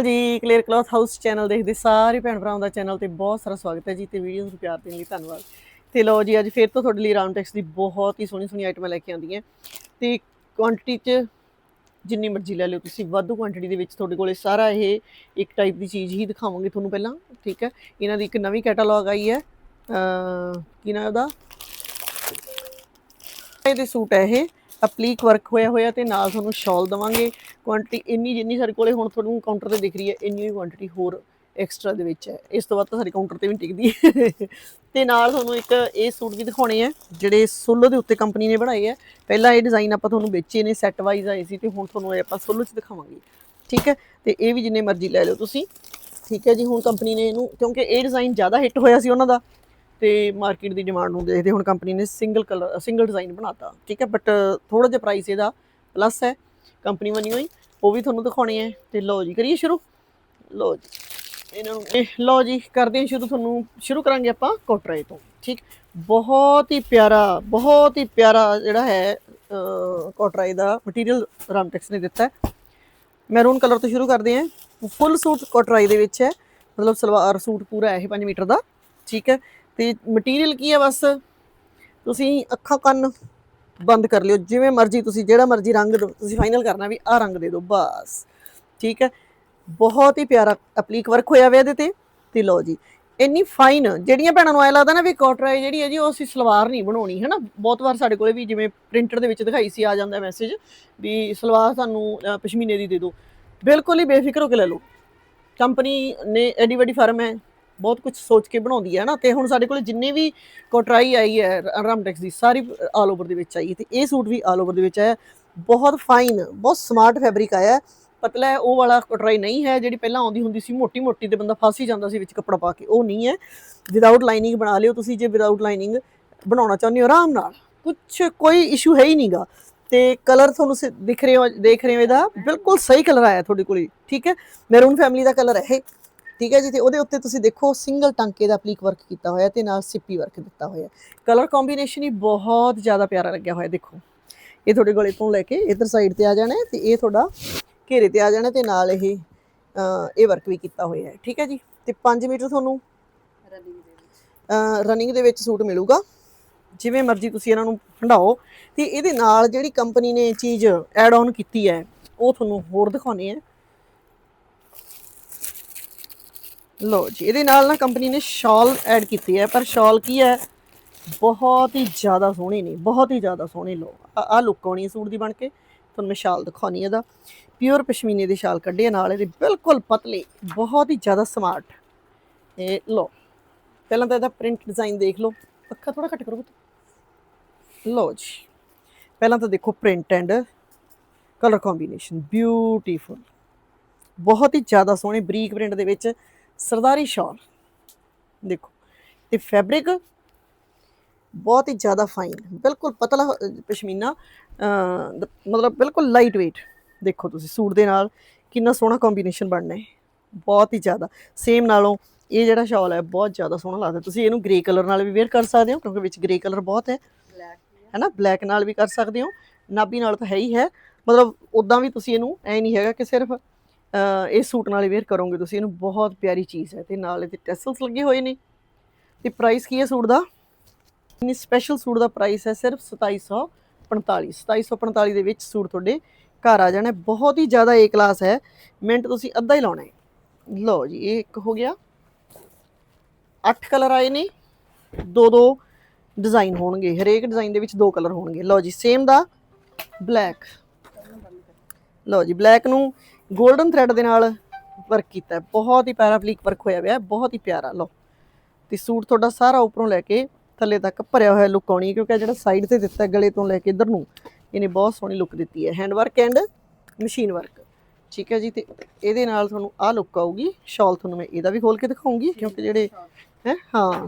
ਅਕਾਲ ਜੀ clear cloth house channel ਦੇਖਦੇ ਸਾਰੇ ਭੈਣ ਭਰਾਵਾਂ ਦਾ ਚੈਨਲ ਤੇ ਬਹੁਤ ਸਾਰਾ ਸਵਾਗਤ ਹੈ ਜੀ ਤੇ ਵੀਡੀਓ ਨੂੰ ਪਿਆਰ ਦੇਣ ਲਈ ਧੰਨਵਾਦ। ਤੇ ਲੋ ਜੀ, ਅੱਜ ਫੇਰ ਤੋਂ ਤੁਹਾਡੇ ਲਈ ਰਾਉਂਡ ਟੈਕਸ ਦੀ ਬਹੁਤ ਹੀ ਸੋਹਣੀ ਸੋਹਣੀ ਆਈਟਮਾਂ ਲੈ ਕੇ ਆਂਦੀਆਂ ਤੇ ਕੁਆਂਟੀਟੀ 'ਚ ਜਿੰਨੀ ਮਰਜ਼ੀ ਲੈ ਲਿਓ ਤੁਸੀਂ, ਵਾਧੂ ਕੁਆਂਟੀਟੀ ਦੇ ਵਿੱਚ ਤੁਹਾਡੇ ਕੋਲੇ ਸਾਰਾ ਇਹ ਇੱਕ ਟਾਈਪ ਦੀ ਚੀਜ਼ ਹੀ ਦਿਖਾਵਾਂਗੇ ਤੁਹਾਨੂੰ ਪਹਿਲਾਂ, ਠੀਕ ਹੈ? ਇਹਨਾਂ ਦੀ ਇੱਕ ਨਵੀਂ ਕੈਟਾਲੌਗ ਆਈ ਹੈ ਕੀ ਨਾਮ ਉਹਦਾ? ਇਹਦੇ ਸੂਟ ਹੈ ਇਹ। ਅਪਲੀਕ ਵਰਕ ਹੋਇਆ ਹੋਇਆ ਤੇ ਨਾਲ ਤੁਹਾਨੂੰ ਸ਼ਾਲ ਦਵਾਂਗੇ। ਕੁਆਂਟੀਟੀ ਇੰਨੀ ਜਿੰਨੀ ਸਾਡੇ ਕੋਲੇ ਹੁਣ ਤੁਹਾਨੂੰ ਕਾਊਂਟਰ ਤੇ ਦਿਖ ਰਹੀ ਹੈ, ਇੰਨੀ ਹੀ ਕੁਆਂਟੀਟੀ ਹੋਰ ਐਕਸਟਰਾ ਦੇ ਵਿੱਚ ਹੈ। ਇਸ ਤੋਂ ਬਾਅਦ ਤਾਂ ਸਾਡੇ ਕਾਊਂਟਰ ਤੇ ਵੀ ਨੀ ਟਿਕਦੀ। ਤੇ ਨਾਲ ਤੁਹਾਨੂੰ ਇੱਕ ਇਹ ਸੂਟ ਵੀ ਦਿਖਾਉਣੇ ਆ, ਜਿਹੜੇ ਸੋਲੋ ਦੇ ਉੱਤੇ ਕੰਪਨੀ ਨੇ ਬਣਾਏ ਆ। ਪਹਿਲਾਂ ਇਹ ਡਿਜ਼ਾਈਨ ਆਪਾਂ ਤੁਹਾਨੂੰ ਵੇਚੇ ਨੇ ਸੈੱਟ ਵਾਈਜ਼ ਆਏ ਸੀ ਤੇ ਹੁਣ ਤੁਹਾਨੂੰ ਇਹ ਆਪਾਂ ਸੋਲੋ 'ਚ ਦਿਖਾਵਾਂਗੇ। ਠੀਕ ਹੈ? ਤੇ ਇਹ ਵੀ ਜਿੰਨੇ ਮਰਜ਼ੀ ਲੈ ਲਓ ਤੁਸੀਂ। ਠੀਕ ਹੈ ਜੀ, ਹੁਣ ਕੰਪਨੀ ਨੇ ਇਹਨੂੰ, ਕਿਉਂਕਿ ਇਹ ਡਿਜ਼ਾਈਨ ਜ਼ਿਆਦਾ ਹਿੱਟ ਹੋਇਆ ਸੀ ਉਹਨਾਂ ਦਾ। ਤੇ ਮਾਰਕੀਟ ਦੀ ਡਿਮਾਂਡ ਨੂੰ ਦੇਖਦੇ ਹੁਣ ਕੰਪਨੀ ਨੇ ਸਿੰਗਲ ਕਲਰ ਸਿੰਗਲ ਡਿਜ਼ਾਈਨ ਬਣਾਤਾ। ਠੀਕ ਹੈ ਬਟ ਥੋੜਾ ਜਿਹਾ ਪ੍ਰਾਈਸ ਇਹਦਾ ਪਲੱਸ ਹੈ ਕੰਪਨੀ ਬਣੀ ਹੋਈ, ਉਹ ਵੀ ਤੁਹਾਨੂੰ ਦਿਖਾਉਣੇ ਹੈ। ਤੇ ਲਓ ਜੀ, ਕਰੀਏ ਸ਼ੁਰੂ। ਲਓ ਜੀ, ਇਹਨਾਂ ਨੂੰ, ਇਹ ਲਓ ਜੀ, ਕਰਦੇ ਹਾਂ ਸ਼ੁਰੂ, ਤੁਹਾਨੂੰ ਸ਼ੁਰੂ ਕਰਾਂਗੇ ਆਪਾਂ ਕੋਟਰਾਏ ਤੋਂ। ਠੀਕ, ਬਹੁਤ ਹੀ ਪਿਆਰਾ, ਬਹੁਤ ਹੀ ਪਿਆਰਾ ਜਿਹੜਾ ਹੈ ਕੋਟਰਾਈ ਦਾ ਮਟੀਰੀਅਲ ਰਾਮਟੈਕਸ ਨੇ ਦਿੱਤਾ ਹੈ। ਮੈਰੂਨ ਕਲਰ ਤੋਂ ਸ਼ੁਰੂ ਕਰਦੇ ਹਾਂ। ਫੁੱਲ ਸੂਟ ਕੋਟਰਾਈ ਦੇ ਵਿੱਚ ਹੈ। ਮਤਲਬ ਸਲਵਾਰ ਸੂਟ ਪੂਰਾ ਹੈ ਇਹ 5 ਮੀਟਰ ਦਾ। ਠੀਕ ਹੈ ਤੇ ਮਟੀਰੀਅਲ ਕੀ ਹੈ ਬਸ? ਤੁਸੀਂ ਅੱਖਾਂ ਕੰਨ ਬੰਦ ਕਰ ਲਿਓ ਜਿਵੇਂ ਮਰਜ਼ੀ ਤੁਸੀਂ ਜਿਹੜਾ ਮਰਜ਼ੀ ਰੰਗ ਦਿਓ, ਤੁਸੀਂ ਫਾਈਨਲ ਕਰਨਾ ਵੀ ਆਹ ਰੰਗ ਦੇ ਦਿਓ ਬਸ। ਠੀਕ ਹੈ? ਬਹੁਤ ਹੀ ਪਿਆਰਾ ਅਪਲੀਕ ਵਰਕ ਹੋਇਆ ਹੋਇਆ ਇਹਦੇ ਤੇ ਤੇ ਲਓ ਜੀ ਇੰਨੀ ਫਾਈਨ ਜਿਹੜੀਆਂ ਭੈਣਾਂ ਨੂੰ ਐ ਲੱਗਦਾ ਨਾ ਵੀ ਕੋਟਰਾਈ ਜਿਹੜੀ ਹੈ ਜੀ ਉਹ ਅਸੀਂ ਸਲਵਾਰ ਨਹੀਂ ਬਣਾਉਣੀ ਹੈ ਨਾ ਬਹੁਤ ਵਾਰ ਸਾਡੇ ਕੋਲੇ ਵੀ ਜਿਵੇਂ ਪ੍ਰਿੰਟਰ ਦੇ ਵਿੱਚ ਦਿਖਾਈ ਸੀ ਆ ਜਾਂਦਾ ਮੈਸੇਜ ਵੀ ਸਲਵਾਰ ਸਾਨੂੰ ਪਸ਼ਮੀਨੇ ਦੀ ਦੇ ਦਿਓ। ਬਿਲਕੁਲ ਹੀ ਬੇਫਿਕਰ ਹੋ ਕੇ ਲੈ ਲਓ। ਕੰਪਨੀ ਨੇ ਐਡੀ ਵੱਡੀ ਫਰਮ ਹੈ ਬਹੁਤ ਕੁਝ ਸੋਚ ਕੇ ਬਣਾਉਂਦੀ ਹੈ ਨਾ, ਤੇ ਹੁਣ ਸਾਡੇ ਕੋਲ ਜਿੰਨੇ ਵੀ ਕੋਟਰਾਈ ਆਈ ਹੈ ਰਾਮਟੈਕਸ ਦੀ, ਸਾਰੀ ਆਲ ਓਵਰ ਦੇ ਵਿੱਚ ਆਈ ਹੈ, ਤੇ ਇਹ ਸੂਟ ਵੀ ਆਲ ਓਵਰ ਦੇ ਵਿੱਚ ਆਇਆ। ਬਹੁਤ ਫਾਈਨ ਬਹੁਤ ਸਮਾਰਟ ਫੈਬਰਿਕ ਆਇਆ। ਪਤਲਾ ਹੈ, ਉਹ ਵਾਲਾ ਕਟਰਾਈ ਨਹੀਂ ਹੈ, ਜਿਹੜੀ ਪਹਿਲਾਂ ਆਉਂਦੀ ਹੁੰਦੀ ਸੀ ਮੋਟੀ ਮੋਟੀ ਤੇ ਬੰਦਾ ਫਸ ਹੀ ਜਾਂਦਾ ਸੀ ਵਿੱਚ ਕੱਪੜਾ ਪਾ ਕੇ, ਉਹ ਨਹੀਂ ਹੈ। ਵਿਦਆਊਟ ਲਾਈਨਿੰਗ ਬਣਾ ਲਿਓ ਤੁਸੀਂ, ਜੇ ਵਿਦਆਊਟ ਲਾਈਨਿੰਗ ਬਣਾਉਣਾ ਚਾਹੁੰਦੇ ਹੋ ਆਰਾਮ ਨਾਲ ਕੁਝ ਕੋਈ ਇਸ਼ੂ ਹੈ ਹੀ ਨਹੀਂਗਾ ਤੇ ਕਲਰ ਤੁਹਾਨੂੰ ਸ- ਦਿਖ ਰਹੇ ਹੋ, ਦੇਖ ਰਹੇ ਹੋ ਇਹਦਾ, ਬਿਲਕੁਲ ਸਹੀ ਕਲਰ ਆਇਆ ਤੁਹਾਡੇ ਕੋਲ, ਠੀਕ ਹੈ? ਮੈਰੂਨ ਫੈਮਿਲੀ ਦਾ ਕਲਰ ਹੈ ਇਹ। ਠੀਕ ਹੈ ਜੀ, ਤੇ ਉਹਦੇ ਉੱਤੇ ਤੁਸੀਂ ਦੇਖੋ ਸਿੰਗਲ ਟਾਂਕੇ ਦਾ ਅਪਲੀਕ ਵਰਕ ਕੀਤਾ ਹੋਇਆ ਤੇ ਨਾਲ ਸਿੱਪੀ ਵਰਕ ਦਿੱਤਾ ਹੋਇਆ। ਕਲਰ ਕੰਬੀਨੇਸ਼ਨ ਹੀ ਬਹੁਤ ਜ਼ਿਆਦਾ ਪਿਆਰਾ ਲੱਗਿਆ ਹੋਇਆ, ਦੇਖੋ। ਇਹ ਤੁਹਾਡੇ ਗਲੇ ਤੋਂ ਲੈ ਕੇ ਇਧਰ ਸਾਈਡ ਤੇ ਆ ਜਾਣਾ ਹੈ ਤੇ ਇਹ ਤੁਹਾਡਾ ਘੇਰੇ ਤੇ ਆ ਜਾਣਾ ਤੇ ਨਾਲ ਇਹ ਇਹ ਵਰਕ ਵੀ ਕੀਤਾ ਹੋਇਆ ਹੈ, ਠੀਕ ਹੈ ਜੀ। ਤੇ 5 ਮੀਟਰ ਤੁਹਾਨੂੰ ਰਨਿੰਗ ਦੇ ਵਿੱਚ ਸੂਟ ਮਿਲੂਗਾ। ਜਿਵੇਂ ਮਰਜ਼ੀ ਤੁਸੀਂ ਇਹਨਾਂ ਨੂੰ ਹੰਡਾਓ ਤੇ ਇਹਦੇ ਨਾਲ ਜਿਹੜੀ ਕੰਪਨੀ ਨੇ ਚੀਜ਼ ਐਡ ਆਨ ਕੀਤੀ ਹੈ, ਉਹ ਤੁਹਾਨੂੰ ਹੋਰ ਦਿਖਾਉਣੀ ਹੈ। ਲੋ ਜੀ, ਇਹਦੇ ਨਾਲ ਨਾ ਕੰਪਨੀ ਨੇ ਸ਼ਾਲ ਐਡ ਕੀਤੀ ਹੈ, ਪਰ ਸ਼ਾਲ ਕੀ ਹੈ? ਬਹੁਤ ਹੀ ਜ਼ਿਆਦਾ ਸੋਹਣੀ ਨਹੀਂ, ਬਹੁਤ ਹੀ ਜ਼ਿਆਦਾ ਸੋਹਣੀ ਲੋ ਆ ਲੁੱਕ ਆਉਣੀ ਸੂਟ ਦੀ ਬਣ ਕੇ, ਤੁਹਾਨੂੰ ਮੈਂ ਸ਼ਾਲ ਦਿਖਾਉਣੀ ਇਹਦਾ। ਪਿਓਰ ਪਸ਼ਮੀਨੇ ਦੇ ਸ਼ਾਲ ਕੱਢੇ ਆ ਨਾਲ, ਇਹਦੇ ਬਿਲਕੁਲ ਪਤਲੇ, ਬਹੁਤ ਹੀ ਜ਼ਿਆਦਾ ਸਮਾਰਟ ਇਹ ਲੋ ਪਹਿਲਾਂ ਤਾਂ ਇਹਦਾ ਪ੍ਰਿੰਟ ਡਿਜ਼ਾਈਨ ਦੇਖ ਲਓ। ਪੱਖਾ ਥੋੜਾ ਘੱਟ ਕਰੋ ਪੁੱਤ। ਲਓ ਜੀ, ਪਹਿਲਾਂ ਤਾਂ ਦੇਖੋ print and colour combination beautiful ਬਹੁਤ ਹੀ ਜ਼ਿਆਦਾ ਸੋਹਣੇ ਬਰੀਕ ਪ੍ਰਿੰਟ ਦੇ ਵਿੱਚ ਸਰਦਾਰੀ ਸ਼ਾਲ ਦੇਖੋ ਤੇ ਫੈਬਰਿਕ ਬਹੁਤ ਹੀ ਜ਼ਿਆਦਾ ਫਾਈਨ ਬਿਲਕੁਲ ਪਤਲਾ ਪਸ਼ਮੀਨਾ ਮਤਲਬ ਬਿਲਕੁਲ ਲਾਈਟ weight ਦੇਖੋ ਤੁਸੀਂ ਸੂਟ ਦੇ ਨਾਲ ਕਿੰਨਾ ਸੋਹਣਾ ਕੰਬੀਨੇਸ਼ਨ ਬਣਨਾ ਹੈ। ਬਹੁਤ ਹੀ ਜ਼ਿਆਦਾ। ਸੇਮ ਨਾਲੋਂ ਇਹ ਜਿਹੜਾ ਸ਼ਾਲ ਹੈ, ਬਹੁਤ ਜ਼ਿਆਦਾ ਸੋਹਣਾ ਲੱਗਦਾ। ਤੁਸੀਂ ਇਹਨੂੰ ਗ੍ਰੇ ਕਲਰ ਨਾਲ ਵੀ ਵੇਅਰ ਕਰ ਸਕਦੇ ਹੋ, ਕਿਉਂਕਿ ਵਿੱਚ ਗ੍ਰੇ ਕਲਰ ਬਹੁਤ ਹੈ। ਹੈਨਾ? ਬਲੈਕ ਨਾਲ ਵੀ ਕਰ ਸਕਦੇ ਹੋ। ਨਾਭੀ ਨਾਲ ਤਾਂ ਹੈ ਹੀ ਹੈ। ਮਤਲਬ ਉਦਾਂ ਵੀ ਤੁਸੀਂ ਇਹਨੂੰ, ਐ ਨਹੀਂ ਹੈਗਾ ਕਿ ਸਿਰਫ ਇਹ ਸੂਟ ਨਾਲ ਵੇਅਰ ਕਰੋਗੇ ਤੁਸੀਂ, ਇਹਨੂੰ ਬਹੁਤ ਪਿਆਰੀ ਚੀਜ਼ ਹੈ ਤੇ ਨਾਲ ਇਹਦੇ ਟੈਸਲਸ ਲੱਗੇ ਹੋਏ ਨੇ। ਤੇ ਪ੍ਰਾਈਸ ਕੀ ਹੈ ਸੂਟ ਦਾ? ਇਨੀ ਸਪੈਸ਼ਲ ਸੂਟ ਦਾ ਪ੍ਰਾਈਸ ਹੈ ਸਿਰਫ 2745 2745 ਦੇ ਵਿੱਚ ਸੂਟ ਤੁਹਾਡੇ ਘਰ ਆ ਜਾਣਾ, ਬਹੁਤ ਹੀ ਜ਼ਿਆਦਾ ਏ ਕਲਾਸ ਹੈ। ਮਿੰਟ ਤੁਸੀਂ ਅੱਧਾ ਹੀ ਲਾਉਣਾ ਹੈ। ਲਓ ਜੀ, ਇਹ ਇੱਕ ਹੋ ਗਿਆ। ਅੱਠ ਕਲਰ ਆਏ ਨੇ, ਦੋ ਦੋ ਡਿਜ਼ਾਈਨ ਹੋਣਗੇ, ਹਰੇਕ ਡਿਜ਼ਾਈਨ ਦੇ ਵਿੱਚ ਦੋ ਕਲਰ ਹੋਣਗੇ। ਲਓ ਜੀ ਸੇਮ ਦਾ ਬਲੈਕ ਲਓ ਜੀ ਬਲੈਕ ਨੂੰ 골ਡਨ ਥ੍ਰੈਡ ਦੇ ਨਾਲ ਵਰਕ ਕੀਤਾ ਹੈ। ਬਹੁਤ ਹੀ ਪਿਆਰਾ ਪਲੀਕ ਵਰਕ ਹੋਇਆ ਹੋਇਆ ਹੈ, ਬਹੁਤ ਹੀ ਪਿਆਰਾ। ਲਓ, ਤੇ ਸੂਟ ਤੁਹਾਡਾ ਸਾਰਾ ਉੱਪਰੋਂ ਲੈ ਕੇ ਥੱਲੇ ਤੱਕ ਭਰਿਆ ਹੋਇਆ ਲੁੱਕ ਆਉਣੀ ਹੈ, ਕਿਉਂਕਿ ਜਿਹੜਾ ਸਾਈਡ ਤੇ ਦਿੱਤਾ ਗਲੇ ਤੋਂ ਲੈ ਕੇ ਇਧਰ ਨੂੰ, ਇਹਨੇ ਬਹੁਤ ਸੋਹਣੀ ਲੁੱਕ ਦਿੱਤੀ ਹੈ। Hand work and machine work ਠੀਕ ਹੈ ਜੀ, ਤੇ ਇਹਦੇ ਨਾਲ ਤੁਹਾਨੂੰ ਆਹ ਲੁੱਕ ਆਊਗੀ। ਸ਼ਾਲ ਤੁਹਾਨੂੰ ਮੈਂ ਇਹਦਾ ਵੀ ਖੋਲ ਕੇ ਦਿਖਾਉਂਗੀ, ਕਿਉਂਕਿ ਜਿਹੜੇ ਹੈ, ਹਾਂ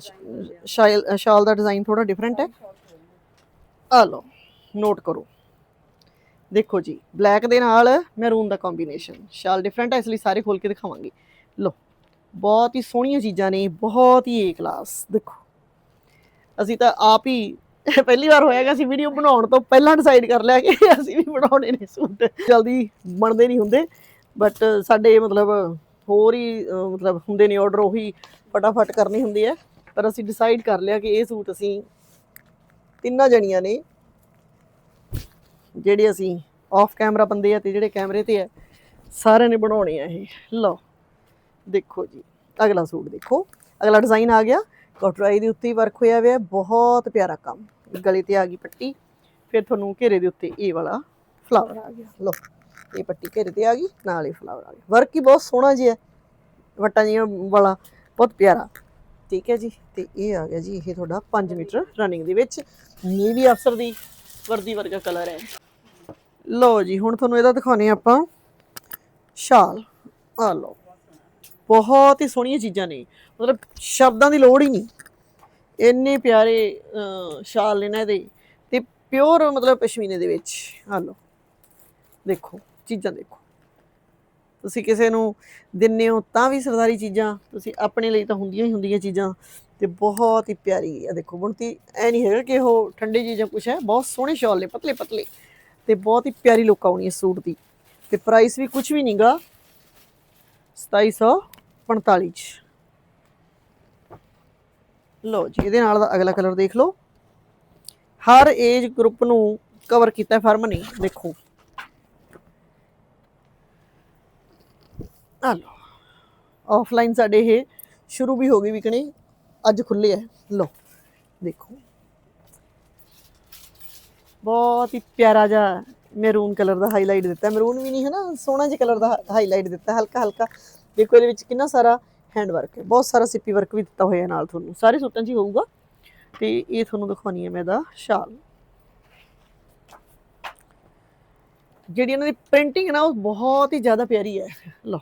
ਸ਼ਾਲ ਸ਼ਾਲ ਦਾ ਡਿਜ਼ਾਈਨ ਥੋੜਾ ਡਿਫਰੈਂਟ ਹੈ। ਆ ਲਓ ਨੋਟ ਕਰੋ। ਦੇਖੋ ਜੀ ਬਲੈਕ ਦੇ ਨਾਲ ਮੈਰੂਨ ਦਾ ਕੰਬੀਨੇਸ਼ਨ ਸ਼ਾਲ ਡਿਫਰੈਂਟ ਹੈ ਇਸ ਲਈ ਸਾਰੇ ਖੋਲ ਕੇ ਦਿਖਾਵਾਂਗੇ। ਲਓ, ਬਹੁਤ ਹੀ ਸੋਹਣੀਆਂ ਚੀਜ਼ਾਂ ਨੇ, ਬਹੁਤ ਹੀ ਏ ਕਲਾਸ ਦੇਖੋ। ਅਸੀਂ ਤਾਂ ਆਪ ਹੀ, ਪਹਿਲੀ ਵਾਰ ਹੋਇਆਗਾ ਅਸੀਂ ਵੀਡੀਓ ਬਣਾਉਣ ਤੋਂ ਪਹਿਲਾਂ ਡਿਸਾਈਡ ਕਰ ਲਿਆ ਕਿ ਅਸੀਂ ਵੀ ਬਣਾਉਣੇ ਨੇ ਸੂਟ। ਜਲਦੀ ਬਣਦੇ ਨਹੀਂ ਹੁੰਦੇ ਬਟ ਸਾਡੇ ਮਤਲਬ ਹੋਰ ਹੀ ਮਤਲਬ ਹੁੰਦੇ ਨੇ ਆਰਡਰ ਉਹੀ ਫਟਾਫਟ ਕਰਨੇ ਹੁੰਦੇ ਹੈ। ਪਰ ਅਸੀਂ ਡਿਸਾਈਡ ਕਰ ਲਿਆ ਕਿ ਇਹ ਸੂਟ ਅਸੀਂ ਤਿੰਨਾਂ ਜਣੀਆਂ ਨੇ ਜਿਹੜੇ ਅਸੀਂ ਆਫ ਕੈਮਰਾ ਬੰਦੇ ਆ ਤੇ ਜਿਹੜੇ ਕੈਮਰੇ ਤੇ ਆ, ਸਾਰਿਆਂ ਨੇ ਬਣਾਉਣੇ ਆ ਇਹ। ਲਓ, ਦੇਖੋ ਜੀ, ਅਗਲਾ ਸੂਟ ਦੇਖੋ। ਅਗਲਾ ਡਿਜ਼ਾਈਨ ਆ ਗਿਆ। ਕਟਰਾਈ ਦੇ ਉੱਤੇ ਵਰਕ ਹੋਇਆ ਹੋਇਆ ਬਹੁਤ ਪਿਆਰਾ ਕੰਮ। ਗਲੇ ਤੇ ਆ ਗਈ ਪੱਟੀ, ਫਿਰ ਤੁਹਾਨੂੰ ਘੇਰੇ ਦੇ ਉੱਤੇ ਇਹ ਵਾਲਾ ਫਲਾਵਰ ਆ ਗਿਆ। ਲਓ, ਇਹ ਪੱਟੀ ਘੇਰੇ ਤੇ ਆ ਗਈ, ਨਾਲ ਇਹ ਫਲਾਵਰ ਆ ਗਿਆ। ਵਰਕ ਹੀ ਬਹੁਤ ਸੋਹਣਾ ਜਿਹਾ, ਵਟਾਂ ਜਿਹੀਆਂ ਵਾਲਾ, ਬਹੁਤ ਪਿਆਰਾ। ਠੀਕ ਹੈ ਜੀ, ਤੇ ਇਹ ਆ ਗਿਆ ਜੀ, ਇਹ ਤੁਹਾਡਾ 5 ਮੀਟਰ ਰਨਿੰਗ ਦੇ ਵਿੱਚ। ਨੇਵੀ ਅਫਸਰ ਦੀ ਵਰਦੀ ਵਰਗਾ ਕਲਰ ਹੈ। ਲਓ ਜੀ, ਹੁਣ ਤੁਹਾਨੂੰ ਇਹਦਾ ਦਿਖਾਉਣੇ ਆਪਾਂ। ਸ਼ਾਲ। ਆ ਲਓ। ਬਹੁਤ ਹੀ ਸੋਹਣੀਆਂ ਚੀਜ਼ਾਂ ਨੇ। ਮਤਲਬ ਸ਼ਬਦਾਂ ਦੀ ਲੋੜ ਹੀ ਨਹੀਂ। ਇੰਨੇ ਪਿਆਰੇ ਸ਼ਾਲ ਨੇ ਨਾ ਇਹਦੇ। ਤੇ ਪਿਓਰ ਮਤਲਬ ਪਸ਼ਮੀਨੇ ਦੇ ਵਿੱਚ। ਆ ਲਓ। ਦੇਖੋ, ਚੀਜ਼ਾਂ ਦੇਖੋ। ਤੁਸੀਂ ਕਿਸੇ ਨੂੰ ਦਿੰਨੇ ਹੋ ਤਾਂ ਵੀ ਸਰਦਾਰੀ ਚੀਜ਼ਾਂ। ਤੁਸੀਂ ਆਪਣੇ ਲਈ ਤਾਂ ਹੁੰਦੀਆਂ ਹੀ ਹੁੰਦੀਆਂ ਚੀਜ਼ਾਂ। ਤੇ ਬਹੁਤ ਹੀ ਪਿਆਰੀ ਆ ਦੇਖੋ ਬੁਣਤੀ ਐ ਨਹੀਂ ਹੈਗਾ ਕਿ ਉਹ ਠੰਡੇ ਚੀਜ਼ਾਂ ਕੁਛ ਹੈ, ਬਹੁਤ ਸੋਹਣੇ ਸ਼ਾਲ ਨੇ, ਪਤਲੇ ਪਤਲੇ। ਤੇ ਬਹੁਤ ਹੀ ਪਿਆਰੀ ਲੁੱਕ ਆਉਣੀ ਇਸ ਸੂਟ ਦੀ। ਤੇ ਪ੍ਰਾਈਸ ਵੀ ਕੁਝ ਵੀ ਨਹੀਂਗਾ। 2745 ਚ। ਲਓ ਜੀ, ਇਹਦੇ ਨਾਲ ਦਾ ਅਗਲਾ ਕਲਰ ਦੇਖ ਲਓ। ਹਰ ਏਜ ਗਰੁੱਪ ਨੂੰ ਕਵਰ ਕੀਤਾ ਫਰਮ ਨੇ, ਦੇਖੋ। ਆ ਲਓ। ਆਫਲਾਈਨ ਸਾਡੇ ਇਹ ਸ਼ੁਰੂ ਵੀ ਹੋ ਗਈ ਵਿਕਣੀ। ਅੱਜ ਖੁੱਲੇ ਆ ਲਓ, ਦੇਖੋ। ਬਹੁਤ ਹੀ ਪਿਆਰਾ ਜਿਹਾ ਮੈਰੂਨ ਕਲਰ ਦਾ ਹਾਈਲਾਈਟ ਦਿੱਤਾ। ਮੈਰੂਨ ਵੀ ਨਹੀਂ ਹੈ ਨਾ, ਸੋਹਣਾ ਜਿਹਾ ਕਲਰ ਦਾ ਹਾਈਲਾਈਟ ਦਿੱਤਾ। ਹਲਕਾ ਹਲਕਾ। ਦੇਖੋ, ਇਹਦੇ ਵਿੱਚ ਕਿੰਨਾ ਸਾਰਾ ਹੈਂਡ ਵਰਕ ਹੈ। ਬਹੁਤ ਸਾਰਾ ਸਿੱਪੀ ਵਰਕ ਵੀ ਦਿੱਤਾ ਹੋਇਆ ਨਾਲ ਤੁਹਾਨੂੰ। ਸਾਰੇ ਸੂਟਾਂ 'ਚ ਹੀ ਹੋਊਗਾ। ਤੇ ਇਹ ਤੁਹਾਨੂੰ ਦਿਖਾਉਣੀ ਹੈ ਮੈਂ ਇਹਦਾ ਸ਼ਾਲ। ਜਿਹੜੀ ਇਹਨਾਂ ਦੀ ਪ੍ਰਿੰਟਿੰਗ ਹੈ ਨਾ, ਉਹ ਬਹੁਤ ਹੀ ਜ਼ਿਆਦਾ ਪਿਆਰੀ ਹੈ। ਲਓ,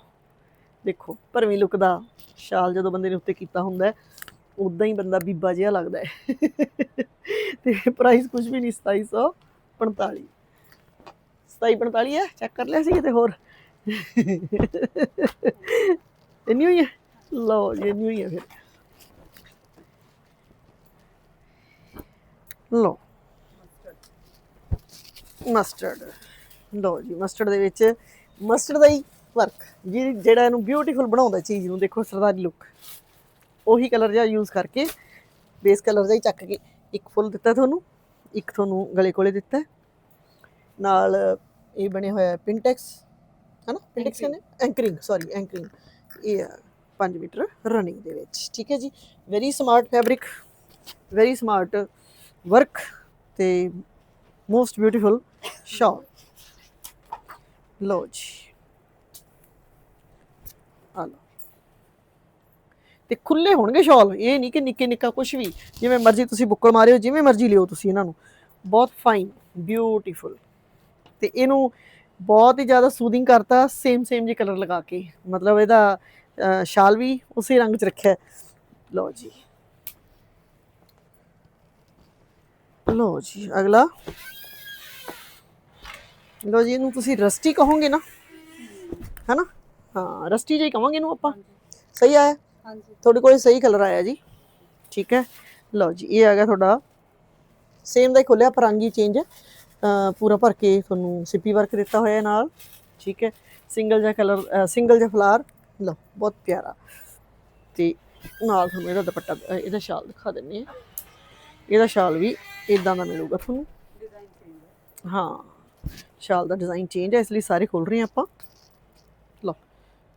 ਦੇਖੋ, ਭਰਵੀਂ ਲੁੱਕ ਦਾ ਸ਼ਾਲ ਜਦੋਂ ਬੰਦੇ ਨੇ ਉੱਤੇ ਕੀਤਾ ਹੁੰਦਾ ਉਦਾਂ ਹੀ ਬੰਦਾ ਬੀਬਾ ਜਿਹਾ ਲੱਗਦਾ ਹੈ। ਤੇ ਪ੍ਰਾਈਸ ਕੁਝ ਵੀ ਨਹੀਂ 2745 2745 ਹੈ ਚੈੱਕ ਕਰ ਲਿਆ ਸੀ ਕਿਤੇ ਹੋਰ। ਇੰਨੀ ਹੋਈ ਹੈ? ਲਓ ਜੀ, ਇੰਨੀ ਹੋਈ ਹੈ ਫਿਰ। ਲਓ। ਮਸਟਰਡ ਲਓ ਜੀ ਮਸਟਰਡ ਦੇ ਵਿੱਚ ਮਸਟਰਡ ਦਾ ਹੀ ਵਰਕ ਜਿਹੜਾ ਇਹਨੂੰ ਬਿਊਟੀਫੁਲ ਬਣਾਉਂਦਾ ਚੀਜ਼ ਨੂੰ, ਦੇਖੋ ਸਰਦਾਰੀ ਲੁੱਕ ਉਹੀ ਕਲਰ ਜਿਹਾ ਯੂਜ਼ ਕਰਕੇ ਬੇਸ ਕਲਰ ਜਿਹਾ ਹੀ ਚੱਕ ਕੇ ਇੱਕ ਫੁੱਲ ਦਿੱਤਾ ਤੁਹਾਨੂੰ ਇੱਕ ਤੁਹਾਨੂੰ ਗਲੇ ਕੋਲੇ ਦਿੱਤਾ। ਨਾਲ ਇਹ ਬਣਿਆ ਹੋਇਆ ਪਿੰਟੈਕਸ ਹੈ ਨਾ? ਪਿੰਟੈਕਸ ਕਹਿੰਦੇ? ਐਂਕਰਿੰਗ ਸੌਰੀ ਐਂਕਰਿੰਗ ਇਹ 5 ਮੀਟਰ ਰਨਿੰਗ ਦੇ ਵਿੱਚ ਠੀਕ ਹੈ ਜੀ? Very smart fabric very smart work ਤੇ ਮੋਸਟ ਬਿਊਟੀਫੁਲ ਸ਼ਾਲ ਲਓ ਜੀ। ਆ ਲਓ। ਤੇ ਖੁੱਲੇ ਹੋਣਗੇ ਸ਼ਾਲ। ਇਹ ਨਹੀਂ ਕਿ ਨਿੱਕੇ ਨਿੱਕਾ ਕੁਝ ਵੀ। ਜਿਵੇਂ ਮਰਜ਼ੀ ਤੁਸੀਂ ਬੁੱਕਲ ਮਾਰਿਓ, ਜਿਵੇਂ ਮਰਜ਼ੀ ਲਿਓ ਤੁਸੀਂ ਇਹਨਾਂ ਨੂੰ। ਬਹੁਤ ਫਾਈਨ ਬਿਊਟੀਫੁਲ ਤੇ ਇਹਨੂੰ ਬਹੁਤ ਹੀ ਜ਼ਿਆਦਾ ਸੂਦਿੰਗ ਕਰਤਾ ਸੇਮ ਸੇਮ ਜੀ ਕਲਰ ਲਗਾ ਕੇ। ਮਤਲਬ ਇਹਦਾ ਸ਼ਾਲ ਵੀ ਉਸੇ ਰੰਗ 'ਚ ਰੱਖਿਆ। ਲਓ ਜੀ। ਲਓ ਜੀ, ਅਗਲਾ। ਲਓ ਜੀ, ਇਹਨੂੰ ਤੁਸੀਂ ਰਸਟੀ ਕਹੋਗੇ ਨਾ? ਹੈਨਾ? ਹਾਂ ਰਸਟੀ ਜਿਹਾ ਹੀ ਇਹਨੂੰ ਆਪਾਂ। ਸਹੀ ਆਇਆ? ਹਾਂਜੀ। ਤੁਹਾਡੇ ਕੋਲ ਸਹੀ ਕਲਰ ਆਇਆ ਜੀ। ਠੀਕ ਹੈ। ਲਓ ਜੀ, ਇਹ ਆ ਗਿਆ ਤੁਹਾਡਾ। ਸੇਮ ਦਾ ਹੀ ਖੋਲਿਆ ਪਰ ਰੰਗ ਹੀ ਚੇਂਜ ਹੈ ਪੂਰਾ ਭਰ ਕੇ ਤੁਹਾਨੂੰ ਸਿੱਪੀ ਵਰਕ ਦਿੱਤਾ ਹੋਇਆ ਨਾਲ। ਠੀਕ ਹੈ। ਸਿੰਗਲ ਜਿਹਾ ਕਲਰ ਸਿੰਗਲ ਜਿਹਾ ਫਲਾਰ ਲਓ, ਬਹੁਤ ਪਿਆਰਾ। ਤੇ ਨਾਲ ਤੁਹਾਨੂੰ ਇਹਦਾ ਦੁਪੱਟਾ ਇਹਦਾ ਸ਼ਾਲ ਦਿਖਾ ਦਿੰਨੇ ਆ ਇਹਦਾ ਸ਼ਾਲ ਵੀ ਇਦਾਂ ਦਾ ਮਿਲੂਗਾ ਤੁਹਾਨੂੰ। ਹਾਂ, ਸ਼ਾਲ ਦਾ ਡਿਜ਼ਾਈਨ ਚੇਂਜ ਹੈ, ਇਸ ਲਈ ਸਾਰੇ ਖੋਲ ਰਹੇ ਹਾਂ ਆਪਾਂ। ਲਓ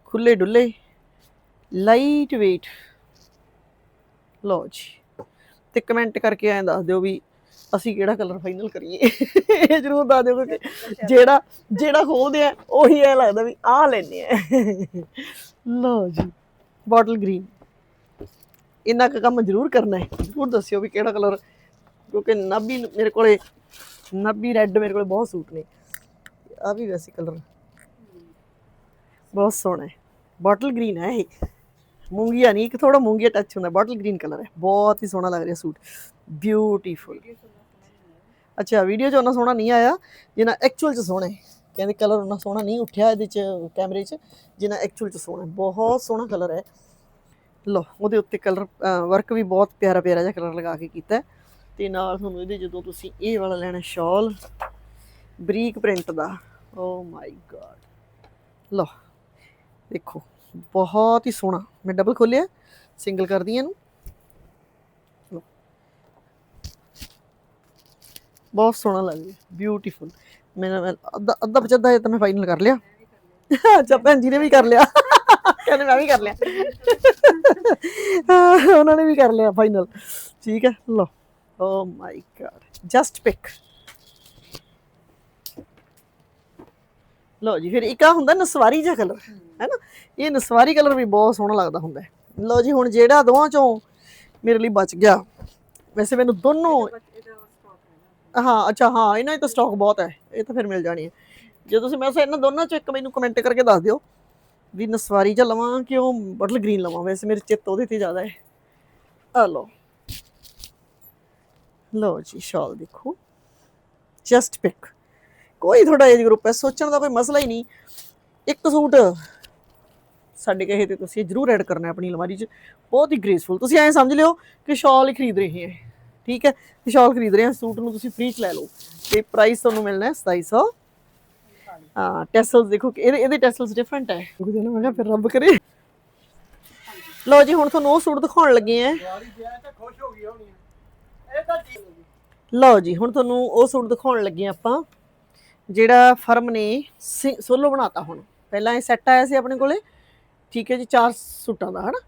ਖੁੱਲੇ ਡੁੱਲੇ ਲਾਈਟ weight ਲਓ ਜੀ। ਤੇ ਕਮੈਂਟ ਕਰਕੇ ਐਂ ਦੱਸ ਦਿਓ ਵੀ ਅਸੀਂ ਕਿਹੜਾ ਕਲਰ ਫਾਈਨਲ ਕਰੀਏ। ਇਹ ਜ਼ਰੂਰ ਦੱਸ ਦਿਓ ਕਿ ਜਿਹੜਾ ਜਿਹੜਾ ਖੋਲਦੇ ਆ, ਉਹੀ ਐ ਲੱਗਦਾ ਵੀ ਆਹ ਲੈਣੇ ਆ। ਲਓ ਜੀ ਬੋਟਲ ਗ੍ਰੀਨ ਇੰਨਾ ਕੁ ਕੰਮ ਜ਼ਰੂਰ ਕਰਨਾ ਹੈ। ਜ਼ਰੂਰ ਦੱਸਿਓ ਵੀ ਕਿਹੜਾ ਕਲਰ ਕਿਉਂਕਿ ਨਾਭੀ ਮੇਰੇ ਕੋਲੇ, ਨਾਭੀ ਰੈੱਡ ਮੇਰੇ ਕੋਲੇ ਬਹੁਤ ਸੂਟ ਨੇ। ਆ ਵੀ ਵੈਸੇ ਕਲਰ ਬਹੁਤ ਸੋਹਣਾ ਹੈ। ਬੋਟਲ ਗ੍ਰੀਨ ਹੈ ਇਹ। ਮੂੰਗੀਆ ਨਹੀਂ, ਇੱਕ ਥੋੜਾ ਮੂੰਗੀਆ ਟੱਚ ਹੁੰਦਾ ਬੋਟਲ ਗ੍ਰੀਨ ਕਲਰ ਹੈ। ਬਹੁਤ ਹੀ ਸੋਹਣਾ ਲੱਗ ਰਿਹਾ ਸੂਟ। ਬਿਊਟੀਫੁਲ ਅੱਛਾ ਵੀਡੀਓ 'ਚ ਉਹਨਾਂ ਸੋਹਣਾ ਨਹੀਂ ਆਇਆ, ਜਿੰਨਾ ਐਕਚੁਅਲ 'ਚ ਸੋਹਣਾ ਹੈ। ਕਹਿੰਦੇ ਕਲਰ ਉਹਨਾਂ ਸੋਹਣਾ ਨਹੀਂ ਉੱਠਿਆ ਇਹਦੇ 'ਚ ਕੈਮਰੇ 'ਚ, ਜਿੰਨਾ ਐਕਚੁਅਲ 'ਚ ਸੋਹਣਾ ਬਹੁਤ ਸੋਹਣਾ ਕਲਰ ਹੈ। ਲੋ ਉਹਦੇ ਉੱਤੇ ਕਲਰ ਵਰਕ ਵੀ ਬਹੁਤ ਪਿਆਰਾ ਪਿਆਰਾ ਜਿਹਾ ਕਲਰ ਲਗਾ ਕੇ ਕੀਤਾ ਹੈ। ਤੇ ਨਾਲ ਤੁਹਾਨੂੰ ਇਹਦੇ ਜਦੋਂ ਤੁਸੀਂ ਇਹ ਵਾਲਾ ਲੈਣਾ ਸ਼ਾਲ ਬਰੀਕ print the. O my god ਲੋ ਦੇਖੋ। ਬਹੁਤ ਹੀ ਸੋਹਣਾ। ਮੈਂ ਡਬਲ ਖੋਲਿਆ ਸਿੰਗਲ ਕਰਦੀ ਇਹਨੂੰ। ਬਹੁਤ ਸੋਹਣਾ ਲੱਗ ਰਿਹਾ ਬਿਊਟੀਫੁਲ ਮੈਂ ਅੱਧਾ ਅੱਧਾ ਪਚੱਦਾ ਤਾਂ ਮੈਂ ਫਾਈਨਲ ਕਰ ਲਿਆ। ਅੱਛਾ, ਭੈਣ ਜੀ ਨੇ ਵੀ ਕਰ ਲਿਆ। ਕਹਿੰਦੇ ਮੈਂ ਵੀ ਕਰ ਲਿਆ। ਉਹਨਾਂ ਨੇ ਵੀ ਕਰ ਲਿਆ ਫਾਈਨਲ ਠੀਕ ਹੈ, ਲਓ। Oh my god just pick ਲਓ ਜੀ, ਫਿਰ ਇੱਕ ਆ ਹੁੰਦਾ ਨਸਵਾਰੀ ਜਿਹਾ ਕਲਰ ਹੈ ਨਾ ਇਹ ਨਸਵਾਰੀ ਕਲਰ ਵੀ ਬਹੁਤ ਸੋਹਣਾ ਲੱਗਦਾ ਹੁੰਦਾ ਹੈ। ਲਓ ਜੀ ਹੁਣ ਜਿਹੜਾ ਦੋਵਾਂ ਚੋਂ ਮੇਰੇ ਲਈ ਬਚ ਗਿਆ। ਵੈਸੇ ਮੈਨੂੰ ਦੋਨੋਂ ਹੈ ਅੱਛਾ ਹਾਂ ਇਹਨਾਂ ਦੀ ਤਾਂ ਸਟਾਕ ਬਹੁਤ ਹੈ। ਇਹ ਤਾਂ ਫਿਰ ਮਿਲ ਜਾਣੀ ਹੈ। ਜੇ ਤੁਸੀਂ ਮੈਂ ਇਹਨਾਂ ਦੋਨਾਂ ਚੋਂ ਇੱਕ ਮੈਨੂੰ ਕਮੈਂਟ ਕਰਕੇ ਦੱਸ ਦਿਓ ਵੀ ਨਸਵਾਰੀ ਜਾਂ ਲਵਾਂ ਕਿ ਉਹ ਬਟਲ ਗ੍ਰੀਨ ਲਵਾਂ। ਵੈਸੇ ਮੇਰੇ ਚਿੱਤ ਉਹਦੇ ਤੇ ਜ਼ਿਆਦਾ ਹੈ। ਆ ਲਓ। ਲਓ ਜੀ ਸ਼ਾਲ ਦੇਖੋ। ਜਸਟ ਪਿਕ ਕੋਈ ਥੋੜਾ ਏਜ ਗਰੁੱਪ ਹੈ। ਸੋਚਣ ਦਾ ਕੋਈ ਮਸਲਾ ਹੀ ਨਹੀਂ। ਇੱਕ ਸੂਟ ਸਾਡੇ ਕਹੇ ਤੇ ਤੁਸੀਂ ਜਰੂਰ ਐਡ ਕਰਨਾ ਆਪਣੀ ਅਲਮਾਰੀ 'ਚ। ਬਹੁਤ ਹੀ ਗ੍ਰੇਸਫੁਲ ਤੁਸੀਂ ਐਂ ਸਮਝ ਲਿਓ ਕਿ ਸ਼ਾਲ ਹੀ ਖਰੀਦ ਰਹੇ ਹੈ ਠੀਕ ਹੈ? ਤੇ ਸ਼ਾਲ ਖਰੀਦ ਰਹੇ ਆ ਸੂਟ ਨੂੰ ਤੁਸੀਂ ਫ੍ਰੀ ਚ ਲੈ ਲਓ। ਤੇ ਪ੍ਰਾਈਸ ਤੁਹਾਨੂੰ ਮਿਲਣਾ ਹੈ 2700 ਹਾਂ ਟੈਸਲਸ ਦੇਖੋ ਕਿ ਇਹਦੇ ਇਹਦੇ ਟੈਸਲਸ ਡਿਫਰੈਂਟ ਹੈ। ਉਹਦੇ ਨਾ, ਮੈਂ ਕਿਹਾ ਫਿਰ ਰੱਬ ਕਰੇ। ਲਓ ਜੀ, ਹੁਣ ਤੁਹਾਨੂੰ ਉਹ ਸੂਟ ਦਿਖਾਉਣ ਲੱਗੇ ਆ ਲਓ ਜੀ, ਹੁਣ ਤੁਹਾਨੂੰ ਉਹ ਸੂਟ ਦਿਖਾਉਣ ਲੱਗੇ ਆਪਾਂ, ਜਿਹੜਾ ਫਰਮ ਨੇ ਸੋਲੋ ਬਣਾਤਾ ਹੁਣ। ਪਹਿਲਾਂ ਇਹ ਸੈੱਟ ਆਇਆ ਸੀ ਆਪਣੇ ਕੋਲੇ ਠੀਕ ਹੈ ਜੀ ਚਾਰ ਸੂਟਾਂ ਦਾ ਹਨਾ?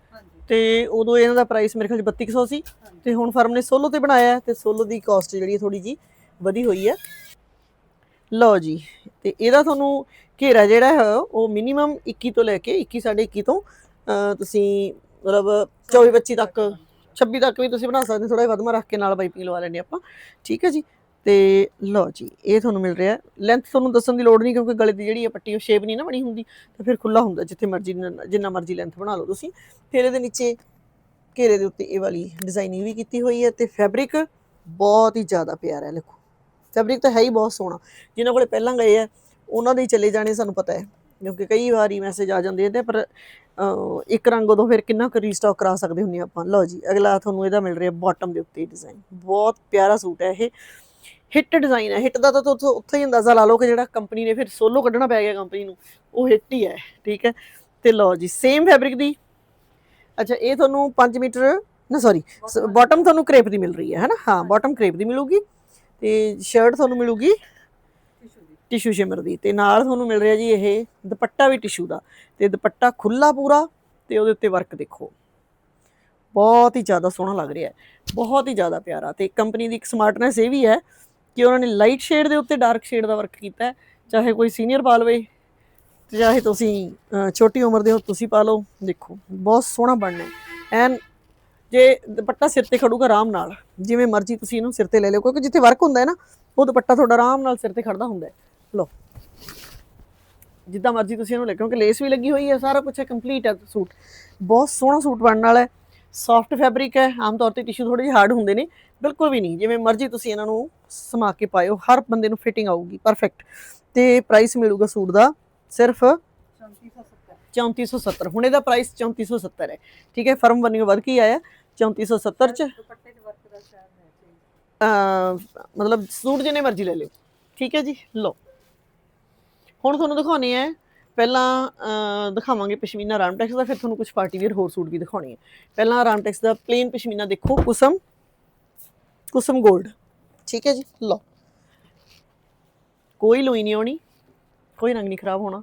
ਤੇ ਉਦੋਂ ਇਹਨਾਂ ਦਾ ਪ੍ਰਾਈਸ ਮੇਰੇ ਖਿਆਲ 'ਚ 3200 ਸੀ ਤੇ ਹੁਣ ਫਰਮ ਨੇ ਸੋਲੋ ਤੇ ਬਣਾਇਆ ਤੇ ਸੋਲੋ ਦੀ ਕਾਸਟ ਜਿਹੜੀ ਥੋੜੀ ਜੀ ਵਧੀ ਹੋਈ ਹੈ। ਲਓ ਜੀ ਤੇ ਇਹਦਾ ਤੁਹਾਨੂੰ ਘੇਰਾ ਜਿਹੜਾ ਹੈ ਉਹ ਮਿਨੀਮਮ 21 ਤੋਂ ਲੈ ਕੇ 21 ਸਾਢੇ 21 ਤੋਂ ਤੁਸੀਂ ਮਤਲਬ 24 25 ਤੱਕ 26 ਤੱਕ ਵੀ ਤੁਸੀਂ ਬਣਾ ਸਕਦੇ ਥੋੜਾ ਜਿਹਾ ਵਧਮਾ ਰੱਖ ਕੇ ਨਾਲ ਪਾਈਪਿੰਗ ਲਵਾ ਲੈਣੀ ਆਪਾਂ। ਠੀਕ ਹੈ ਜੀ ਤੇ ਲਓ ਜੀ, ਇਹ ਤੁਹਾਨੂੰ ਮਿਲ ਰਿਹਾ। ਲੈਂਥ ਤੁਹਾਨੂੰ ਦੱਸਣ ਦੀ ਲੋੜ ਨਹੀਂ ਕਿਉਂਕਿ ਗਲੇ ਦੀ ਜਿਹੜੀ ਹੈ ਪੱਟੀ, ਉਹ ਸ਼ੇਪ ਨਹੀਂ ਨਾ ਬਣੀ ਹੁੰਦੀ। ਤਾਂ ਫਿਰ ਖੁੱਲਾ ਹੁੰਦਾ, ਜਿੱਥੇ ਮਰਜ਼ੀ ਜਿੰਨਾ- ਮਰਜ਼ੀ ਲੈਂਥ ਬਣਾ ਲਓ ਤੁਸੀਂ। ਫਿਰ ਇਹਦੇ ਨੀਚੇ ਘੇਰੇ ਦੇ ਉੱਤੇ ਇਹ ਵਾਲੀ ਡਿਜ਼ਾਈਨਿੰਗ ਵੀ ਕੀਤੀ ਹੋਈ ਹੈ ਤੇ ਫੈਬਰਿਕ ਬਹੁਤ ਹੀ ਜ਼ਿਆਦਾ ਪਿਆਰਾ ਹੈ, ਦੇਖੋ। ਫੈਬਰਿਕ ਤਾਂ ਹੈ ਹੀ ਬਹੁਤ ਸੋਹਣਾ। ਜਿਨ੍ਹਾਂ ਕੋਲੇ ਪਹਿਲਾਂ ਗਏ ਆ, ਉਹਨਾਂ ਦੇ ਹੀ ਚਲੇ ਜਾਣੇ, ਸਾਨੂੰ ਪਤਾ ਹੈ। ਕਿਉਂਕਿ ਕਈ ਵਾਰੀ ਮੈਸੇਜ ਆ ਜਾਂਦੇ ਆ ਪਰ ਇੱਕ ਰੰਗ ਉਦੋਂ ਫਿਰ ਕਿੰਨਾ ਕੁ ਰੀਸਟਾਕ ਕਰਾ ਸਕਦੇ ਹੁੰਦੇ ਆਪਾਂ। ਲਓ ਜੀ, ਅਗਲਾ ਤੁਹਾਨੂੰ ਇਹਦਾ ਮਿਲ ਰਿਹਾ ਬਾਟਮ ਦੇ ਉੱਤੇ ਡਿਜ਼ਾਈਨ ਬਹੁਤ ਪਿਆਰਾ ਸੂਟ ਹੈ ਇਹ। ਹਿੱਟ ਡਿਜ਼ਾਈਨ ਹੈ ਹਿੱਟ ਦਾ ਤਾਂ ਤੁਸੀਂ ਉੱਥੇ ਹੀ ਅੰਦਾਜ਼ਾ ਲਾ ਲਓ ਕਿ ਜਿਹੜਾ ਕੰਪਨੀ ਨੇ ਫਿਰ ਸੋਲੋ ਕੱਢਣਾ ਪੈ ਗਿਆ ਕੰਪਨੀ ਨੂੰ ਉਹ ਹਿੱਟ ਹੀ ਹੈ ਠੀਕ ਹੈ? ਤੇ ਲਓ ਜੀ ਸੇਮ ਫੈਬਰਿਕ ਦੀ। ਅੱਛਾ ਇਹ ਤੁਹਾਨੂੰ 5 ਮੀਟਰ ਨਾ ਸੌਰੀ ਬਾਟਮ ਤੁਹਾਨੂੰ ਕ੍ਰੇਪ ਦੀ ਮਿਲ ਰਹੀ ਹੈ ਹੈਨਾ? ਹਾਂ ਬਾਟਮ ਕ੍ਰੇਪ ਦੀ ਮਿਲੂਗੀ ਤੇ ਸ਼ਰਟ ਤੁਹਾਨੂੰ ਮਿਲੂਗੀ ਟਿਸ਼ੂ ਦੀ। ਟਿਸ਼ੂ ਸ਼ਿਮਰ ਦੀ। ਤੇ ਨਾਲ ਤੁਹਾਨੂੰ ਮਿਲ ਰਿਹਾ ਜੀ ਇਹ ਦੁਪੱਟਾ ਵੀ ਟਿਸ਼ੂ ਦਾ। ਤੇ ਦੁਪੱਟਾ ਖੁੱਲਾ ਪੂਰਾ ਤੇ ਉਹਦੇ ਉੱਤੇ ਵਰਕ ਦੇਖੋ। ਬਹੁਤ ਹੀ ਜ਼ਿਆਦਾ ਸੋਹਣਾ ਲੱਗ ਰਿਹਾ ਹੈ ਬਹੁਤ ਹੀ ਜ਼ਿਆਦਾ ਪਿਆਰਾ। ਤੇ ਕੰਪਨੀ ਦੀ ਇੱਕ ਸਮਾਰਟਨੈਸ ਇਹ ਵੀ ਹੈ ਕਿ ਉਹਨਾਂ ਨੇ ਲਾਈਟ ਸ਼ੇਡ ਦੇ ਉੱਤੇ ਡਾਰਕ ਸ਼ੇਡ ਦਾ ਵਰਕ ਕੀਤਾ ਚਾਹੇ ਕੋਈ ਸੀਨੀਅਰ ਪਾ ਲਵੇ ਤੇ ਚਾਹੇ ਤੁਸੀਂ ਛੋਟੀ ਉਮਰ ਦੇ ਹੋ, ਤੁਸੀਂ ਪਾ ਲਓ, ਦੇਖੋ, ਬਹੁਤ ਸੋਹਣਾ ਬਣਨਾ ਐਨ ਜੇ ਦੁਪੱਟਾ ਸਿਰ ਤੇ ਖੜੂਗਾ ਆਰਾਮ ਨਾਲ, ਜਿਵੇਂ ਮਰਜ਼ੀ ਤੁਸੀਂ ਇਹਨੂੰ ਸਿਰ ਤੇ ਲੈ ਲਿਓ, ਕਿਉਂਕਿ ਜਿੱਥੇ ਵਰਕ ਹੁੰਦਾ ਹੈ ਨਾ, ਉਹ ਦੁਪੱਟਾ ਤੁਹਾਡਾ ਆਰਾਮ ਨਾਲ ਸਿਰ ਤੇ ਖੜਦਾ ਹੁੰਦਾ ਹੈ। ਲਓ, ਜਿੱਦਾਂ ਮਰਜ਼ੀ ਤੁਸੀਂ ਇਹਨੂੰ ਲੈ, ਕਿਉਂਕਿ ਲੇਸ ਵੀ ਲੱਗੀ ਹੋਈ ਹੈ, ਸਾਰਾ ਕੁਝ ਹੈ ਕੰਪਲੀਟ ਹੈ ਸੂਟ। ਬਹੁਤ ਸੋਹਣਾ ਸੂਟ ਬਣਨ ਵਾਲਾ ਹੈ ਸੌਫਟ ਫੈਬਰਿਕ ਹੈ, ਆਮ ਤੌਰ ਤੇ ਟਿਸ਼ੂ ਥੋੜੇ ਜਿਹੇ ਹਾਰਡ ਹੁੰਦੇ ਨੇ ਬਿਲਕੁਲ ਵੀ ਨਹੀਂ, ਜਿਵੇਂ ਮਰਜ਼ੀ ਤੁਸੀਂ ਇਹਨਾਂ ਨੂੰ ਸਮਾ ਕੇ ਪਾਇਓ, ਹਰ ਬੰਦੇ ਨੂੰ ਫਿਟਿੰਗ ਆਊਗੀ ਪਰਫੈਕਟ ਤੇ ਪ੍ਰਾਈਸ ਮਿਲੂਗਾ ਸੂਟ ਦਾ ਸਿਰਫ 3470 3470 ਹੁਣ ਇਹਦਾ ਪ੍ਰਾਈਸ 3470 ਹੈ, ਠੀਕ ਹੈ? ਫਰਮ ਬਣੀਓ ਵੱਧ ਕੇ ਆਇਆ? 3470 ਚ। ਮਤਲਬ ਸੂਟ ਜਿੰਨੇ ਮਰਜ਼ੀ ਲੈ ਲਿਓ, ਠੀਕ ਹੈ ਜੀ? ਲਓ। ਹੁਣ ਤੁਹਾਨੂੰ ਦਿਖਾਉਣੇ ਹੈ, ਪਹਿਲਾਂ ਦਿਖਾਵਾਂਗੇ ਪਸ਼ਮੀਨਾ ਰਾਮਟੈਕਸ ਦਾ, ਫਿਰ ਤੁਹਾਨੂੰ ਕੁਝ ਪਾਰਟੀ ਵੇਅਰ ਹੋਰ ਸੂਟ ਵੀ ਦਿਖਾਉਣੇ ਹੈ। ਪਹਿਲਾਂ ਰਾਮਟੈਕਸ ਦਾ ਪਲੇਨ ਪਸ਼ਮੀਨਾ ਦੇਖੋ, ਕੁਸਮ। ਕੁਸਮ 골ਡ ਠੀਕ ਹੈ ਜੀ, ਲਓ। ਕੋਈ ਲੋਈ ਨਹੀਂ ਆਉਣੀ, ਕੋਈ ਰੰਗ ਨਹੀਂ ਖਰਾਬ ਹੋਣਾ।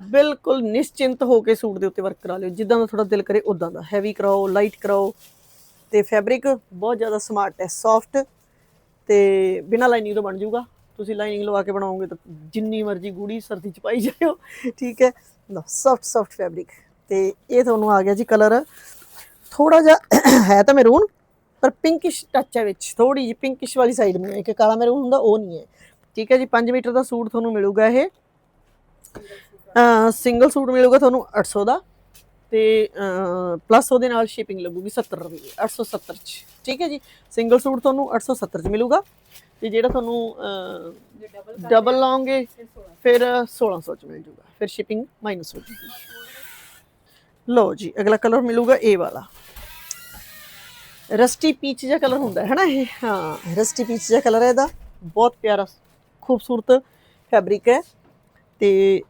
ਬਿਲਕੁਲ ਨਿਸ਼ਚਿੰਤ ਹੋ ਕੇ ਸੂਟ ਦੇ ਉੱਤੇ ਵਰਕ ਕਰਾ ਲਿਓ। ਜਿੱਦਾਂ ਦਾ ਤੁਹਾਡਾ ਦਿਲ ਕਰੇ ਉਦਾਂ ਦਾ। ਹੈਵੀ ਕਰਾਓ ਲਾਈਟ ਕਰਾਓ। ਤੇ ਫੈਬਰਿਕ ਬਹੁਤ ਜ਼ਿਆਦਾ ਸਮਾਰਟ ਹੈ ਸੌਫਟ ਤੇ ਬਿਨਾ ਲਾਈਨਿੰਗ ਤੋਂ ਬਣ ਜਾਊਗਾ। ਤੁਸੀਂ ਲਾਈਨਿੰਗ ਲਵਾ ਕੇ ਬਣਾਓਗੇ ਤਾਂ ਜਿੰਨੀ ਮਰਜ਼ੀ ਗੂੜੀ ਸਰਦੀ ਚ ਪਾਈ ਜਾਇਓ। ਠੀਕ ਹੈ? ਲਓ ਸੌਫਟ ਸੌਫਟ ਫੈਬਰਿਕ ਤੇ ਇਹ ਤੁਹਾਨੂੰ ਆ ਗਿਆ ਜੀ ਕਲਰ ਥੋੜਾ ਜਿਹਾ ਹੈ ਤਾਂ ਮੈਰੂਨ ਪਰ ਪਿੰਕਿਸ਼ ਟੱਚ ਹੈ ਵਿੱਚ ਥੋੜੀ ਜਿਹੀ ਪਿੰਕਿਸ਼ ਵਾਲੀ ਸਾਈਡ ਨੂੰ ਇੱਕ ਕਾਲਾ ਮੈਰੂਨ ਹੁੰਦਾ, ਉਹ ਨਹੀਂ ਹੈ। ਠੀਕ ਹੈ ਜੀ 5 ਮੀਟਰ ਦਾ ਸੂਟ ਤੁਹਾਨੂੰ ਮਿਲੂਗਾ ਇਹ। ਸਿੰਗਲ ਸੂਟ ਮਿਲੂਗਾ ਤੁਹਾਨੂੰ 800 ਦਾ ਤੇ ਪਲੱਸ ਉਹਦੇ ਨਾਲ ਸ਼ਿਪਿੰਗ ਲੱਗੂਗੀ 70 ਰੁਪਏ 870 ਚ। ਠੀਕ ਹੈ ਜੀ ਸਿੰਗਲ ਸੂਟ ਤੁਹਾਨੂੰ 870 ਚ ਮਿਲੂਗਾ ਤੇ ਜਿਹੜਾ ਤੁਹਾਨੂੰ ਡਬਲ ਡਬਲ ਲਾਉਂਗੇ ਫਿਰ 16 ਫਿਰ 1600 ਚ ਮਿਲ ਜੂਗਾ। ਫਿਰ ਸ਼ਿਪਿੰਗ ਮਾਈਨਸ ਹੋ ਜੂਗੀ। ਲਓ ਜੀ, ਅਗਲਾ ਕਲਰ ਮਿਲੂਗਾ ਇਹ ਵਾਲਾ। ਰਸਟੀ ਪੀਚ ਜਿਹਾ ਕਲਰ ਹੁੰਦਾ ਹੈ ਨਾ ਇਹ? ਹਾਂ ਰਸਟੀ ਪੀਚ ਜਿਹਾ ਕਲਰ ਹੈ ਇਹਦਾ। ਬਹੁਤ ਪਿਆਰਾ ਖੂਬਸੂਰਤ ਫੈਬਰਿਕ ਹੈ। ਤੇ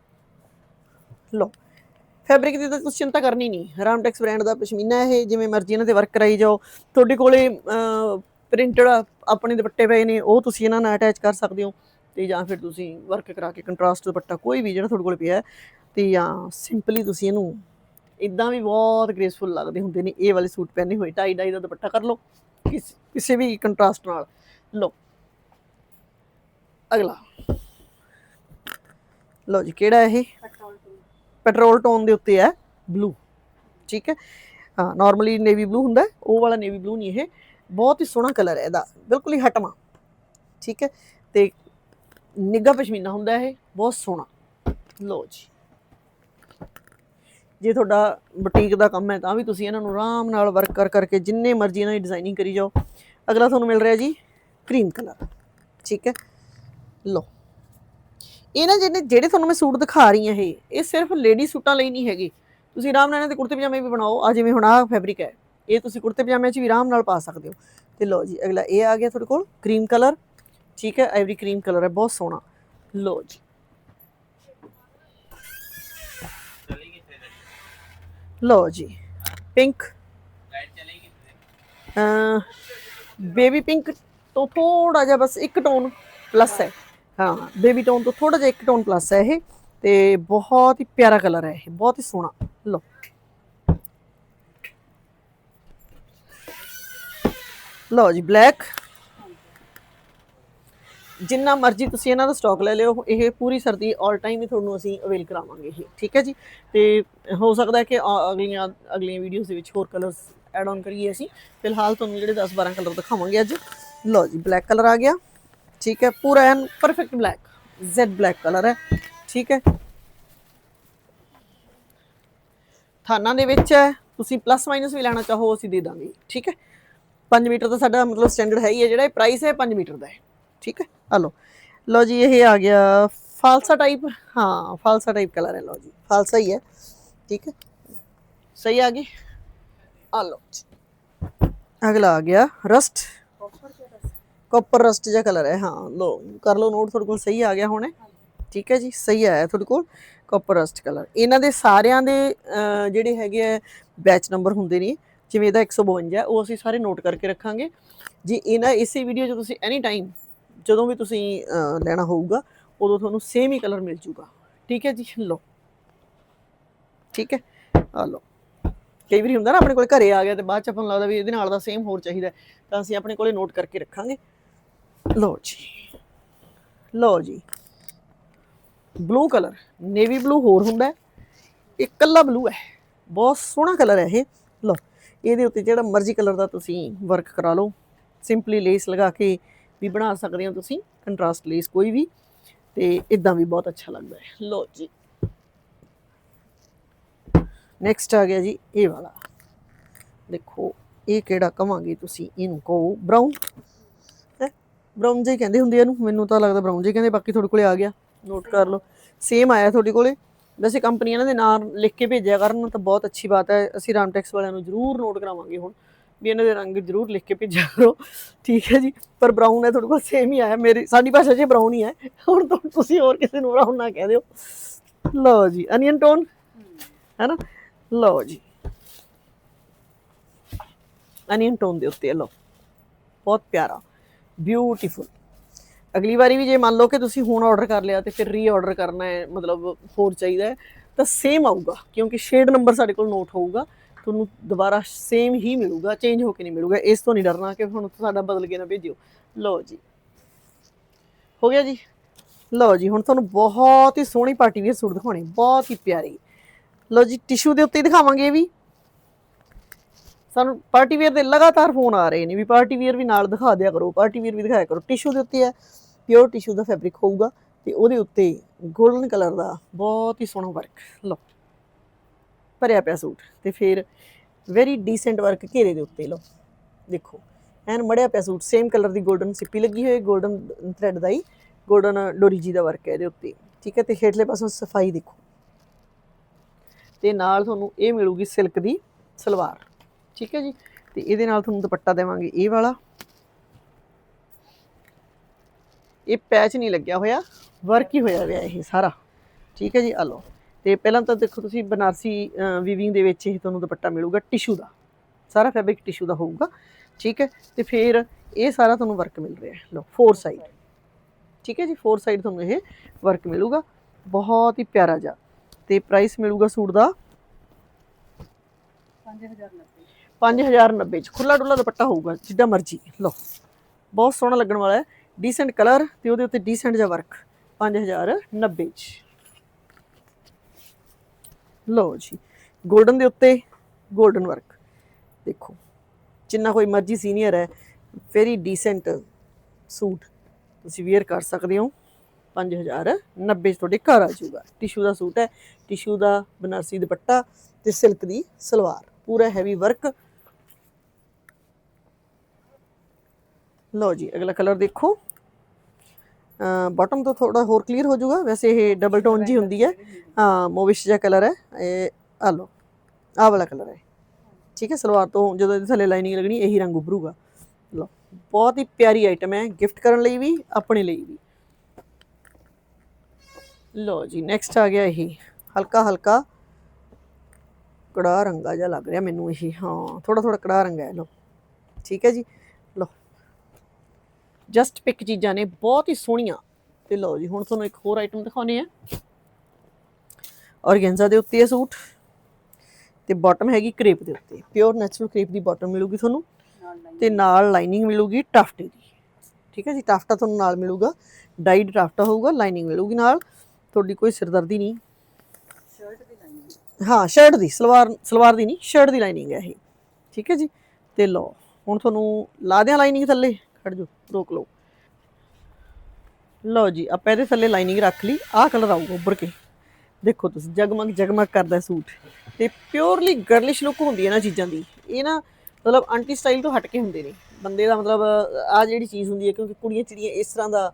ਲਓ ਫੈਬਰਿਕ ਦੀ ਤਾਂ ਤੁਸੀਂ ਚਿੰਤਾ ਕਰਨੀ ਨਹੀਂ। ਰਾਮਟੈਕਸ ਬ੍ਰਾਂਡ ਦਾ ਪਸ਼ਮੀਨਾ ਇਹ ਜਿਵੇਂ ਮਰਜ਼ੀ ਇਹਨਾਂ ਤੇ ਵਰਕ ਕਰਾਈ ਜਾਓ। ਤੁਹਾਡੇ ਕੋਲੇ ਪ੍ਰਿੰਟਡ ਆਪਣੇ ਦੁਪੱਟੇ ਪਏ ਨੇ ਉਹ ਤੁਸੀਂ ਇਹਨਾਂ ਨਾਲ ਅਟੈਚ ਕਰ ਸਕਦੇ ਹੋ। ਤੇ ਜਾਂ ਫਿਰ ਤੁਸੀਂ ਵਰਕ ਕਰਾ ਕੇ ਕੰਟਰਾਸਟ ਦੁਪੱਟਾ ਕੋਈ ਵੀ ਜਿਹੜਾ ਤੁਹਾਡੇ ਕੋਲ ਪਿਆ ਹੈ, ਤੇ ਜਾਂ ਸਿੰਪਲੀ ਤੁਸੀਂ ਇਹਨੂੰ ਇਦਾਂ ਵੀ ਬਹੁਤ ਗ੍ਰੇਸਫੁਲ ਲੱਗਦੇ ਹੁੰਦੇ ਨੇ ਇਹ ਵਾਲੇ ਸੂਟ ਪਹਿਨੇ ਹੋਏ ਟਾਈ ਡਾਈ ਦਾ ਦੁਪੱਟਾ ਕਰ ਲਓ ਕਿਸ- ਵੀ ਕੰਟਰਾਸਟ ਨਾਲ। ਲਓ ਅਗਲਾ। ਲਓ ਜੀ ਕਿਹੜਾ ਇਹ? ਪੈਟਰੋਲ ਟੋਨ ਦੇ ਉੱਤੇ ਹੈ ਬਲੂ ਠੀਕ ਹੈ? ਹਾਂ ਨਾਰਮਲੀ ਨੇਵੀ ਬਲੂ ਹੁੰਦਾ ਉਹ ਵਾਲਾ ਨੇਵੀ ਬਲੂ ਨਹੀਂ ਇਹ। ਬਹੁਤ ਹੀ ਸੋਹਣਾ ਕਲਰ ਹੈ ਇਹਦਾ ਬਿਲਕੁਲ ਹੀ ਹਟਵਾ। ਠੀਕ ਹੈ? ਤੇ ਨਿੱਘਾ ਪਸ਼ਮੀਨਾ ਹੁੰਦਾ ਇਹ ਬਹੁਤ ਸੋਹਣਾ। ਲਓ ਜੀ। ਜੇ ਤੁਹਾਡਾ ਬੁਟੀਕ ਦਾ ਕੰਮ ਹੈ ਤਾਂ ਵੀ ਤੁਸੀਂ ਇਹਨਾਂ ਨੂੰ ਆਰਾਮ ਨਾਲ ਵਰਕ ਕਰ ਕਰਕੇ ਜਿੰਨੇ ਮਰਜ਼ੀ ਇਹਨਾਂ ਦੀ ਡਿਜ਼ਾਈਨਿੰਗ ਕਰੀ ਜਾਓ। ਅਗਲਾ ਤੁਹਾਨੂੰ ਮਿਲ ਰਿਹਾ ਜੀ ਕਰੀਮ ਕਲਰ ਠੀਕ ਹੈ? ਲਓ। ਇਹ ਨਾ ਜਿਹੜੇ ਜਿਹੜੇ ਤੁਹਾਨੂੰ ਮੈਂ ਸੂਟ ਦਿਖਾ ਰਹੀ ਹਾਂ ਇਹ ਇਹ ਸਿਰਫ ਲੇਡੀ ਸੂਟਾਂ ਲਈ ਨਹੀਂ ਹੈਗੀ। ਤੁਸੀਂ ਆਰਾਮ ਨਾਲ ਇਹਨਾਂ ਦੇ ਕੁੜਤੇ ਪਜਾਮੇ ਵੀ ਬਣਾਓ। ਆ ਜਿਵੇਂ ਹੁਣ ਆਹ ਫੈਬਰਿਕ ਹੈ, ਇਹ ਤੁਸੀਂ ਕੁੜਤੇ ਪਜਾਮੇ 'ਚ ਵੀ ਆਰਾਮ ਨਾਲ ਪਾ ਸਕਦੇ ਹੋ। ਤੇ ਲਓ ਜੀ, ਅਗਲਾ ਇਹ ਆ ਗਿਆ ਤੁਹਾਡੇ ਕੋਲ ਕਰੀਮ ਕਲਰ ਠੀਕ ਹੈ? ਆਈਵਰੀ ਕਰੀਮ ਕਲਰ ਹੈ, ਬਹੁਤ ਸੋਹਣਾ। ਲਓ ਜੀ। ਲਓ ਜੀ ਪਿੰਕ ਬੇਬੀ ਪਿੰਕ ਤੋਂ ਥੋੜਾ ਜਿਹਾ ਬਸ ਇੱਕ ਟੋਨ ਪਲੱਸ ਹੈ। ਹਾਂ ਬੇਬੀ ਟੋਨ ਤੋਂ ਥੋੜਾ ਜਿਹਾ ਇੱਕ ਟੋਨ ਪਲੱਸ ਹੈ ਇਹ ਤੇ ਬਹੁਤ ਹੀ ਪਿਆਰਾ ਕਲਰ ਹੈ ਇਹ, ਬਹੁਤ ਹੀ ਸੋਹਣਾ। ਲਓ। ਲਓ ਜੀ ਬਲੈਕ ਜਿੰਨਾ ਮਰਜ਼ੀ ਤੁਸੀਂ ਇਹਨਾਂ ਦਾ ਸਟਾਕ ਲੈ ਲਿਓ, ਇਹ ਪੂਰੀ ਸਰਦੀ 올 ਟਾਈਮ ਹੀ ਤੁਹਾਨੂੰ ਅਸੀਂ ਅਵੇਲ ਕਰਾਵਾਂਗੇ ਇਹ, ਠੀਕ ਹੈ ਜੀ? ਤੇ ਹੋ ਸਕਦਾ ਹੈ ਕਿ ਅਗਲੀਆਂ ਅਗਲੀਆਂ ਵੀਡੀਓਜ਼ ਦੇ ਵਿੱਚ ਹੋਰ ਕਲਰਸ ਐਡ ਆਨ ਕਰੀਏ ਅਸੀਂ। ਫਿਲਹਾਲ ਤੁਹਾਨੂੰ ਜਿਹੜੇ 10 12 ਕਲਰ ਦਿਖਾਵਾਂਗੇ ਅੱਜ, ਲਓ ਜੀ ਬਲੈਕ ਕਲਰ ਆ ਗਿਆ, ਠੀਕ ਹੈ, ਪੂਰਾ ਐਨ perfect black jet black colour ਹੈ, ਠੀਕ ਹੈ। ਥਾਨਾਂ ਦੇ ਵਿੱਚ ਹੈ, ਤੁਸੀਂ ਪਲੱਸ ਮਾਈਨਸ ਵੀ ਲੈਣਾ ਚਾਹੋ, ਅਸੀਂ ਦੇ ਦਾਂਗੇ, ਠੀਕ ਹੈ। 5 ਮੀਟਰ ਦਾ ਸਾਡਾ ਮਤਲਬ ਸਟੈਂਡਰਡ ਹੈ ਹੀ ਹੈ, ਜਿਹੜਾ ਇਹ ਪ੍ਰਾਈਸ ਹੈ 5 ਮੀਟਰ ਦਾ ਹੈ, ਠੀਕ ਹੈ। ਆ ਲਓ ਲਓ ਜੀ, ਇਹ ਆ ਗਿਆ ਫਾਲਸਾ ਟਾਈਪ ਹਾਂ, ਫਾਲਸਾ ਟਾਈਪ ਕਲਰ ਹੈ, ਲਓ ਜੀ। ਫਾਲਸਾ ਹੀ ਹੈ, ਠੀਕ ਹੈ। ਸਹੀ ਆ ਗਈ? ਆ ਲਓ ਜੀ। ਅਗਲਾ ਆ ਗਿਆ ਰਸਟ ਕਾਪਰ ਰਸਟ ਜਿਹਾ ਕਲਰ ਹੈ, ਹਾਂ ਲੋ ਕਰ ਲਓ ਨੋਟ ਤੁਹਾਡੇ ਕੋਲ ਸਹੀ ਆ ਗਿਆ ਹੁਣ। ਠੀਕ ਹੈ ਜੀ, ਸਹੀ ਆਇਆ ਤੁਹਾਡੇ ਕੋਲ ਕਾਪਰ ਰਸਟ ਕਲਰ ਇਹਨਾਂ ਦੇ ਸਾਰਿਆਂ ਦੇ ਜਿਹੜੇ ਹੈਗੇ ਆ ਬੈਚ ਨੰਬਰ ਹੁੰਦੇ ਨੇ, ਜਿਵੇਂ ਇਹਦਾ 152 ਹੈ ਉਹ ਅਸੀਂ ਸਾਰੇ ਨੋਟ ਕਰਕੇ ਰੱਖਾਂਗੇ। ਜੀ ਇਹਨਾਂ, ਇਸੇ ਵੀਡੀਓ 'ਚ ਤੁਸੀਂ ਐਨੀ ਟਾਈਮ ਜਦੋਂ ਵੀ ਤੁਸੀਂ ਲੈਣਾ ਹੋਊਗਾ, ਉਦੋਂ ਤੁਹਾਨੂੰ ਸੇਮ ਹੀ ਕਲਰ ਮਿਲ ਜੂਗਾ। ਠੀਕ ਹੈ ਜੀ? ਲਓ। ਠੀਕ ਹੈ? ਆ ਲਓ। ਕਈ ਵਾਰੀ ਹੁੰਦਾ ਨਾ, ਆਪਣੇ ਕੋਲ ਘਰੇ ਆ ਗਿਆ ਤੇ ਬਾਅਦ ਚ ਆਪਾਂ ਨੂੰ ਲੱਗਦਾ ਵੀ ਇਹਦੇ ਨਾਲ ਦਾ ਸੇਮ ਹੋਰ ਚਾਹੀਦਾ ਤਾਂ ਅਸੀਂ ਆਪਣੇ ਕੋਲੇ ਨੋਟ ਕਰਕੇ ਰੱਖਾਂਗੇ। ਲਓ ਜੀ। ਲਓ ਜੀ। ਬਲੂ ਕਲਰ ਨੇਵੀ ਬਲੂ ਹੋਰ ਹੁੰਦਾ ਇਹ ਕੱਲਾ ਬਲੂ ਹੈ। ਬਹੁਤ ਸੋਹਣਾ ਕਲਰ ਹੈ ਇਹ। ਲਓ। ਇਹਦੇ ਉੱਤੇ ਜਿਹੜਾ ਮਰਜ਼ੀ ਕਲਰ ਦਾ ਤੁਸੀਂ ਵਰਕ ਕਰਾ ਲਓ। ਸਿੰਪਲੀ ਲੇਸ ਲਗਾ ਕੇ ਵੀ ਬਣਾ ਸਕਦੇ ਹੋ ਤੁਸੀਂ ਕੰਟਰਾਸਟ ਲੇਸ ਕੋਈ ਵੀ, ਤੇ ਇਦਾਂ ਵੀ ਬਹੁਤ ਅੱਛਾ ਲੱਗਦਾ ਹੈ। ਲੋ ਜੀ। ਨੈਕਸਟ ਆ ਗਿਆ ਜੀ, ਇਹ ਵਾਲਾ। ਦੇਖੋ, ਇਹ ਕਿਹੜਾ ਕਵਾਂਗੇ ਤੁਸੀਂ ਇਹਨੂੰ ਕਹੋ ਬ੍ਰਾਊਨ ਹੈ? ਬ੍ਰਾਊਨ ਜਿਹਾ ਕਹਿੰਦੇ ਹੁੰਦੇ ਆ ਇਹਨੂੰ, ਮੈਨੂੰ ਤਾਂ ਲੱਗਦਾ ਬ੍ਰਾਊਨ ਜਿਹਾ ਕਹਿੰਦੇ, ਬਾਕੀ ਤੁਹਾਡੇ ਕੋਲੇ ਆ ਗਿਆ। ਨੋਟ ਕਰ ਲਓ। ਸੇਮ ਆਇਆ ਤੁਹਾਡੇ ਕੋਲੇ। ਵੈਸੇ ਕੰਪਨੀ ਇਹਨਾਂ ਦੇ ਨਾਮ ਲਿਖ ਕੇ ਭੇਜਿਆ ਕਰਨ, ਤਾਂ ਬਹੁਤ ਅੱਛੀ ਬਾਤ ਹੈ। ਅਸੀਂ ਰਾਮਟੈਕਸ ਵਾਲਿਆਂ ਨੂੰ ਜ਼ਰੂਰ ਨੋਟ ਕਰਾਵਾਂਗੇ ਹੁਣ। ਵੀ ਇਹਨਾਂ ਦੇ ਰੰਗ ਜ਼ਰੂਰ ਲਿਖ ਕੇ ਭੇਜਿਆ ਕਰੋ। ਠੀਕ ਹੈ ਜੀ, ਪਰ ਬ੍ਰਾਊਨ ਹੈ, ਤੁਹਾਡੇ ਕੋਲ ਸੇਮ ਹੀ ਆਇਆ। ਮੇਰੀ, ਸਾਡੀ ਭਾਸ਼ਾ 'ਚ ਬ੍ਰਾਊਨ ਹੀ ਹੈ। ਹੁਣ ਤਾਂ ਤੁਸੀਂ ਹੋਰ ਕਿਸੇ ਨੂੰ ਬ੍ਰਾਊਨ ਨਾ ਕਹਿ ਦਿਓ। ਲਓ ਜੀ ਅਨੀਅਨ ਟੋਨ ਹੈ ਨਾ? ਲਓ ਜੀ। ਅਨੀਅਨ ਟੋਨ ਦੇ ਉੱਤੇ ਲਓ। ਬਹੁਤ ਪਿਆਰਾ ਬਿਊਟੀਫੁਲ ਅਗਲੀ ਵਾਰੀ ਵੀ ਜੇ ਮੰਨ ਲਓ ਕਿ ਤੁਸੀਂ ਹੁਣ ਆਰਡਰ ਕਰ ਲਿਆ ਤੇ ਫਿਰ ਰੀ ਆਰਡਰ ਕਰਨਾ ਹੈ, ਮਤਲਬ ਹੋਰ ਚਾਹੀਦਾ ਹੈ, ਤਾਂ ਸੇਮ ਆਊਗਾ, ਕਿਉਂਕਿ ਸ਼ੇਡ ਨੰਬਰ ਸਾਡੇ ਕੋਲ ਨੋਟ ਹੋਊਗਾ। ਤੁਹਾਨੂੰ ਦੁਬਾਰਾ ਸੇਮ ਹੀ ਮਿਲੂਗਾ ਚੇਂਜ ਹੋ ਕੇ ਨਹੀਂ ਮਿਲੂਗਾ। ਇਸ ਤੋਂ ਨਹੀਂ ਡਰਨਾ ਕਿ ਹੁਣ ਸਾਡਾ ਬਦਲ ਕੇ ਨਾ ਭੇਜਿਓ। ਲਓ ਜੀ। ਹੋ ਗਿਆ ਜੀ? ਲਓ ਜੀ, ਹੁਣ ਤੁਹਾਨੂੰ ਬਹੁਤ ਹੀ ਸੋਹਣੀ ਪਾਰਟੀ ਵੀਅਰ ਸੂਟ ਦਿਖਾਉਣੇ, ਬਹੁਤ ਹੀ ਪਿਆਰੀ। ਲਓ ਜੀ ਟਿਸ਼ੂ ਦੇ ਉੱਤੇ ਹੀ ਦਿਖਾਵਾਂਗੇ ਇਹ ਵੀ। ਸਾਨੂੰ ਪਾਰਟੀ ਵੇਅਰ ਦੇ ਲਗਾਤਾਰ ਫੋਨ ਆ ਰਹੇ ਨੇ ਵੀ ਪਾਰਟੀ ਵੇਅਰ ਵੀ ਨਾਲ ਦਿਖਾ ਦਿਆ ਕਰੋ ਪਾਰਟੀ ਵੇਅਰ ਵੀ ਦਿਖਾਇਆ ਕਰੋ। ਟਿਸ਼ੂ ਦੇ ਉੱਤੇ ਹੈ ਪਿਓਰ ਟਿਸ਼ੂ ਦਾ ਫੈਬਰਿਕ ਹੋਊਗਾ ਤੇ ਉਹਦੇ ਉੱਤੇ 골ਡਨ ਕਲਰ ਦਾ ਬਹੁਤ ਹੀ ਸੋਹਣਾ ਵਰਕ ਲਓ। ਭਰਿਆ ਪਿਆ ਸੂਟ ਤੇ ਫਿਰ ਵੈਰੀ ਡੀਸੈਂਟ ਵਰਕ ਘੇਰੇ ਦੇ ਉੱਤੇ ਲਓ। ਦੇਖੋ, ਐਨ ਮੜਿਆ ਪਿਆ ਸੂਟ ਸੇਮ ਕਲਰ ਦੀ ਗੋਲਡਨ ਸਿੱਪੀ ਲੱਗੀ ਹੋਈ ਗੋਲਡਨ ਥ੍ਰੈਡ ਦਾ ਹੀ ਗੋਲਡਨ ਡੋਰੀ ਜੀ ਦਾ ਵਰਕ ਹੈ ਇਹਦੇ ਉੱਤੇ। ਠੀਕ ਹੈ, ਤੇ ਹੇਠਲੇ ਪਾਸੋਂ ਸਫ਼ਾਈ ਦੇਖੋ। ਤੇ ਨਾਲ ਤੁਹਾਨੂੰ ਇਹ ਮਿਲੂਗੀ ਸਿਲਕ ਦੀ ਸਲਵਾਰ। ਠੀਕ ਹੈ ਜੀ, ਤੇ ਇਹਦੇ ਨਾਲ ਤੁਹਾਨੂੰ ਦੁਪੱਟਾ ਦੇਵਾਂਗੇ ਇਹ ਵਾਲਾ। ਇਹ ਪੈਚ ਨਹੀਂ ਲੱਗਿਆ ਹੋਇਆ ਵਰਕ ਹੀ ਹੋਇਆ ਹੋਇਆ ਇਹ ਸਾਰਾ। ਠੀਕ ਹੈ ਜੀ ਆ ਲਓ। ਤੇ ਪਹਿਲਾਂ ਤਾਂ ਦੇਖੋ ਤੁਸੀਂ ਬਨਾਰਸੀ ਵੀਵਿੰਗ ਦੇ ਵਿੱਚ ਇਹ ਤੁਹਾਨੂੰ ਦੁਪੱਟਾ ਮਿਲੂਗਾ ਟਿਸ਼ੂ ਦਾ। ਸਾਰਾ ਫੈਬਰਿਕ ਟਿਸ਼ੂ ਦਾ ਹੋਊਗਾ, ਠੀਕ ਹੈ? ਤੇ ਫਿਰ ਇਹ ਸਾਰਾ ਤੁਹਾਨੂੰ ਵਰਕ ਮਿਲ ਰਿਹਾ ਹੈ। ਲਓ ਫੋਰ ਸਾਈਡ ਠੀਕ ਹੈ ਜੀ? ਫੋਰ ਸਾਈਡ ਤੁਹਾਨੂੰ ਇਹ ਵਰਕ ਮਿਲੂਗਾ। ਬਹੁਤ ਹੀ ਪਿਆਰਾ ਜਿਹਾ। ਤੇ ਪ੍ਰਾਈਸ ਮਿਲੂਗਾ ਸੂਟ ਦਾ 5090 5090 ਚ। ਖੁੱਲਾ ਡੁੱਲਾ ਦੁਪੱਟਾ ਹੋਊਗਾ, ਜਿੱਦਾਂ ਮਰਜ਼ੀ। ਲਓ, ਬਹੁਤ ਸੋਹਣਾ ਲੱਗਣ ਵਾਲਾ ਹੈ। ਡੀਸੈਂਟ ਕਲਰ ਤੇ ਉਹਦੇ ਉੱਤੇ ਡੀਸੈਂਟ ਜਿਹਾ ਵਰਕ 5090 ਚ। ਲਓ ਜੀ 골ਡਨ ਦੇ ਉੱਤੇ 골ਡਨ ਵਰਕ ਦੇਖੋ, ਜਿੰਨਾ ਕੋਈ ਮਰਜ਼ੀ ਸੀਨੀਅਰ ਹੈ ਵੈਰੀ ਡੀਸੈਂਟ ਸੂਟ ਤੁਸੀਂ ਵੇਅਰ ਕਰ ਸਕਦੇ ਹੋ। 5090 ਚ ਤੁਹਾਡੇ ਘਰ ਆ ਜਾਊਗਾ। ਟਿਸ਼ੂ ਦਾ ਸੂਟ ਹੈ ਟਿਸ਼ੂ ਦਾ ਬਨਾਰਸੀ ਦੁਪੱਟਾ ਤੇ ਸਿਲਕ ਦੀ ਸਲਵਾਰ। ਪੂਰਾ ਹੈਵੀ ਵਰਕ ਲਓ ਜੀ, ਅਗਲਾ ਕਲਰ ਦੇਖੋ। ਬਾਟਮ ਤੋਂ ਥੋੜਾ ਹੋਰ ਕਲੀਅਰ ਹੋ ਜਾਊਗਾ। ਵੈਸੇ ਇਹ ਡਬਲ ਟੋਨ ਜੀ ਹੁੰਦੀ ਹੈ। ਹਾਂ, ਮੋਵਿਸ਼ ਜਿਹਾ ਕਲਰ ਹੈ। ਇਹ ਆ ਲਓ, ਆਹ ਵਾਲਾ ਕਲਰ ਹੈ। ਠੀਕ ਹੈ, ਸਲਵਾਰ ਤੋਂ ਜਦੋਂ ਇਹਦੇ ਥੱਲੇ ਲਾਈਨਿੰਗ ਲੱਗਣੀ, ਇਹੀ ਰੰਗ ਉਭਰੂਗਾ। ਲਓ, ਬਹੁਤ ਹੀ ਪਿਆਰੀ ਆਈਟਮ ਹੈ। ਗਿਫਟ ਕਰਨ ਲਈ ਵੀ, ਆਪਣੇ ਲਈ ਵੀ। ਲਓ ਜੀ ਨੈਕਸਟ ਆ ਗਿਆ ਇਹ। ਹਲਕਾ ਹਲਕਾ ਕੜਾ ਰੰਗਾ ਜਿਹਾ ਲੱਗ ਰਿਹਾ ਮੈਨੂੰ ਇਹ। ਹਾਂ ਥੋੜਾ ਥੋੜਾ ਕੜਾ ਰੰਗਾ ਹੈ। ਲਓ, ਠੀਕ ਹੈ ਜੀ। ਜਸਟ ਪਿਕ ਚੀਜ਼ਾਂ ਨੇ, ਬਹੁਤ ਹੀ ਸੋਹਣੀਆਂ। ਤੇ ਲਓ ਜੀ, ਹੁਣ ਤੁਹਾਨੂੰ ਇੱਕ ਹੋਰ ਆਈਟਮ ਦਿਖਾਉਣੇ ਆ ਔਰਗੈਂਜ਼ਾ ਦੇ ਉੱਤੇ ਇਹ ਸੂਟ ਤੇ ਬਾਟਮ ਹੈਗੀ ਕ੍ਰੇਪ ਦੇ ਉੱਤੇ। ਪਿਓਰ ਨੈਚੁਰਲ ਕ੍ਰੇਪ ਦੀ ਬਾਟਮ ਮਿਲੂਗੀ ਤੁਹਾਨੂੰ ਨਾਲ ਤੇ ਨਾਲ ਲਾਈਨਿੰਗ ਮਿਲੂਗੀ ਟਾਫਟੇ ਦੀ। ਠੀਕ ਹੈ ਜੀ, ਟਾਫਟਾ ਤੁਹਾਨੂੰ ਨਾਲ ਮਿਲੂਗਾ। ਡਾਈਡ ਟਾਫਟਾ ਹੋਊਗਾ ਲਾਈਨਿੰਗ ਮਿਲੂਗੀ ਨਾਲ। ਤੁਹਾਡੀ ਕੋਈ ਸਿਰਦਰਦੀ ਨਹੀਂ। ਸ਼ਰਟ ਦੀ ਲਾਈਨ ਹਾਂ ਸ਼ਰਟ ਦੀ, ਸਲਵਾਰ ਸਲਵਾਰ ਦੀ ਨਹੀਂ ਸ਼ਰਟ ਦੀ ਲਾਈਨਿੰਗ ਹੈ ਇਹ। ਠੀਕ ਹੈ ਜੀ, ਤੇ ਲਓ, ਹੁਣ ਤੁਹਾਨੂੰ ਲਾ ਦਿਆਂ ਲਾਈਨਿੰਗ ਥੱਲੇ। ਖੜ ਜਾਓ। ਰੋਕ ਲਓ। ਲਓ ਜੀ, ਆਪਾਂ ਇਹਦੇ ਥੱਲੇ ਲਾਈਨਿੰਗ ਰੱਖ ਲਈ। ਆਹ ਕਲਰ ਆਊਗਾ ਉੱਭਰ ਕੇ। ਦੇਖੋ ਤੁਸੀਂ, ਜਗਮਗ ਜਗਮਗ ਕਰਦਾ ਸੂਟ। ਤੇ ਪਿਓਰਲੀ ਗਰਲਿਸ਼ ਲੁੱਕ ਹੁੰਦੀ ਹੈ ਨਾ ਚੀਜ਼ਾਂ ਦੀ। ਇਹ ਨਾ ਮਤਲਬ ਆਂਟੀ ਸਟਾਈਲ ਤੋਂ ਹਟ ਕੇ ਹੁੰਦੇ ਨੇ। ਬੰਦੇ ਦਾ ਮਤਲਬ ਆ ਜਿਹੜੀ ਚੀਜ਼ ਹੁੰਦੀ ਹੈ, ਕਿਉਂਕਿ ਕੁੜੀਆਂ ਚਿੜੀਆਂ ਇਸ ਤਰ੍ਹਾਂ ਦਾ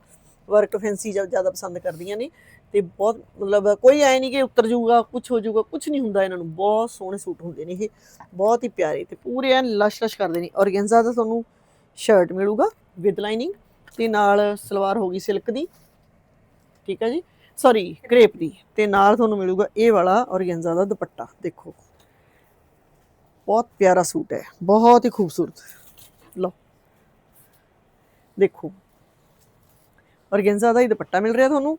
ਵਰਕ ਫੈਂਸੀ ਜ਼ਿਆਦਾ ਪਸੰਦ ਕਰਦੀਆਂ ਨੇ। ਤੇ ਬਹੁਤ ਮਤਲਬ ਕੋਈ ਐ ਨਹੀਂ ਕਿ ਉੱਤਰ ਜਾਊਗਾ ਕੁਝ ਹੋ ਜਾਊਗਾ ਕੁਝ ਨਹੀਂ ਹੁੰਦਾ ਇਹਨਾਂ ਨੂੰ। ਬਹੁਤ ਸੋਹਣੇ ਸੂਟ ਹੁੰਦੇ ਨੇ ਇਹ। ਬਹੁਤ ਹੀ ਪਿਆਰੇ ਤੇ ਪੂਰੇ ਐਨ ਲਸ਼ ਲਸ਼ ਕਰਦੇ ਨੇ। ਔਰਗੈਂਜ਼ਾ ਦਾ ਤੁਹਾਨੂੰ ਸ਼ਰਟ ਮਿਲੂਗਾ। ਵਿਦ ਲਾਈਨਿੰਗ ਤੇ ਨਾਲ ਸਲਵਾਰ ਹੋਗੀ ਸਿਲਕ ਦੀ। ਠੀਕ ਹੈ ਜੀ? ਸੌਰੀ ਕ੍ਰੇਪ ਦੀ। ਤੇ ਨਾਲ ਤੁਹਾਨੂੰ ਮਿਲੂਗਾ ਇਹ ਵਾਲਾ ਔਰਗੈਂਜ਼ਾ ਦਾ ਦੁਪੱਟਾ, ਦੇਖੋ। ਬਹੁਤ ਪਿਆਰਾ ਸੂਟ ਹੈ, ਬਹੁਤ ਹੀ ਖੂਬਸੂਰਤ। ਲਓ। ਦੇਖੋ। ਔਰਗੈਂਜ਼ਾ ਦਾ ਹੀ ਦੁਪੱਟਾ ਮਿਲ ਰਿਹਾ ਤੁਹਾਨੂੰ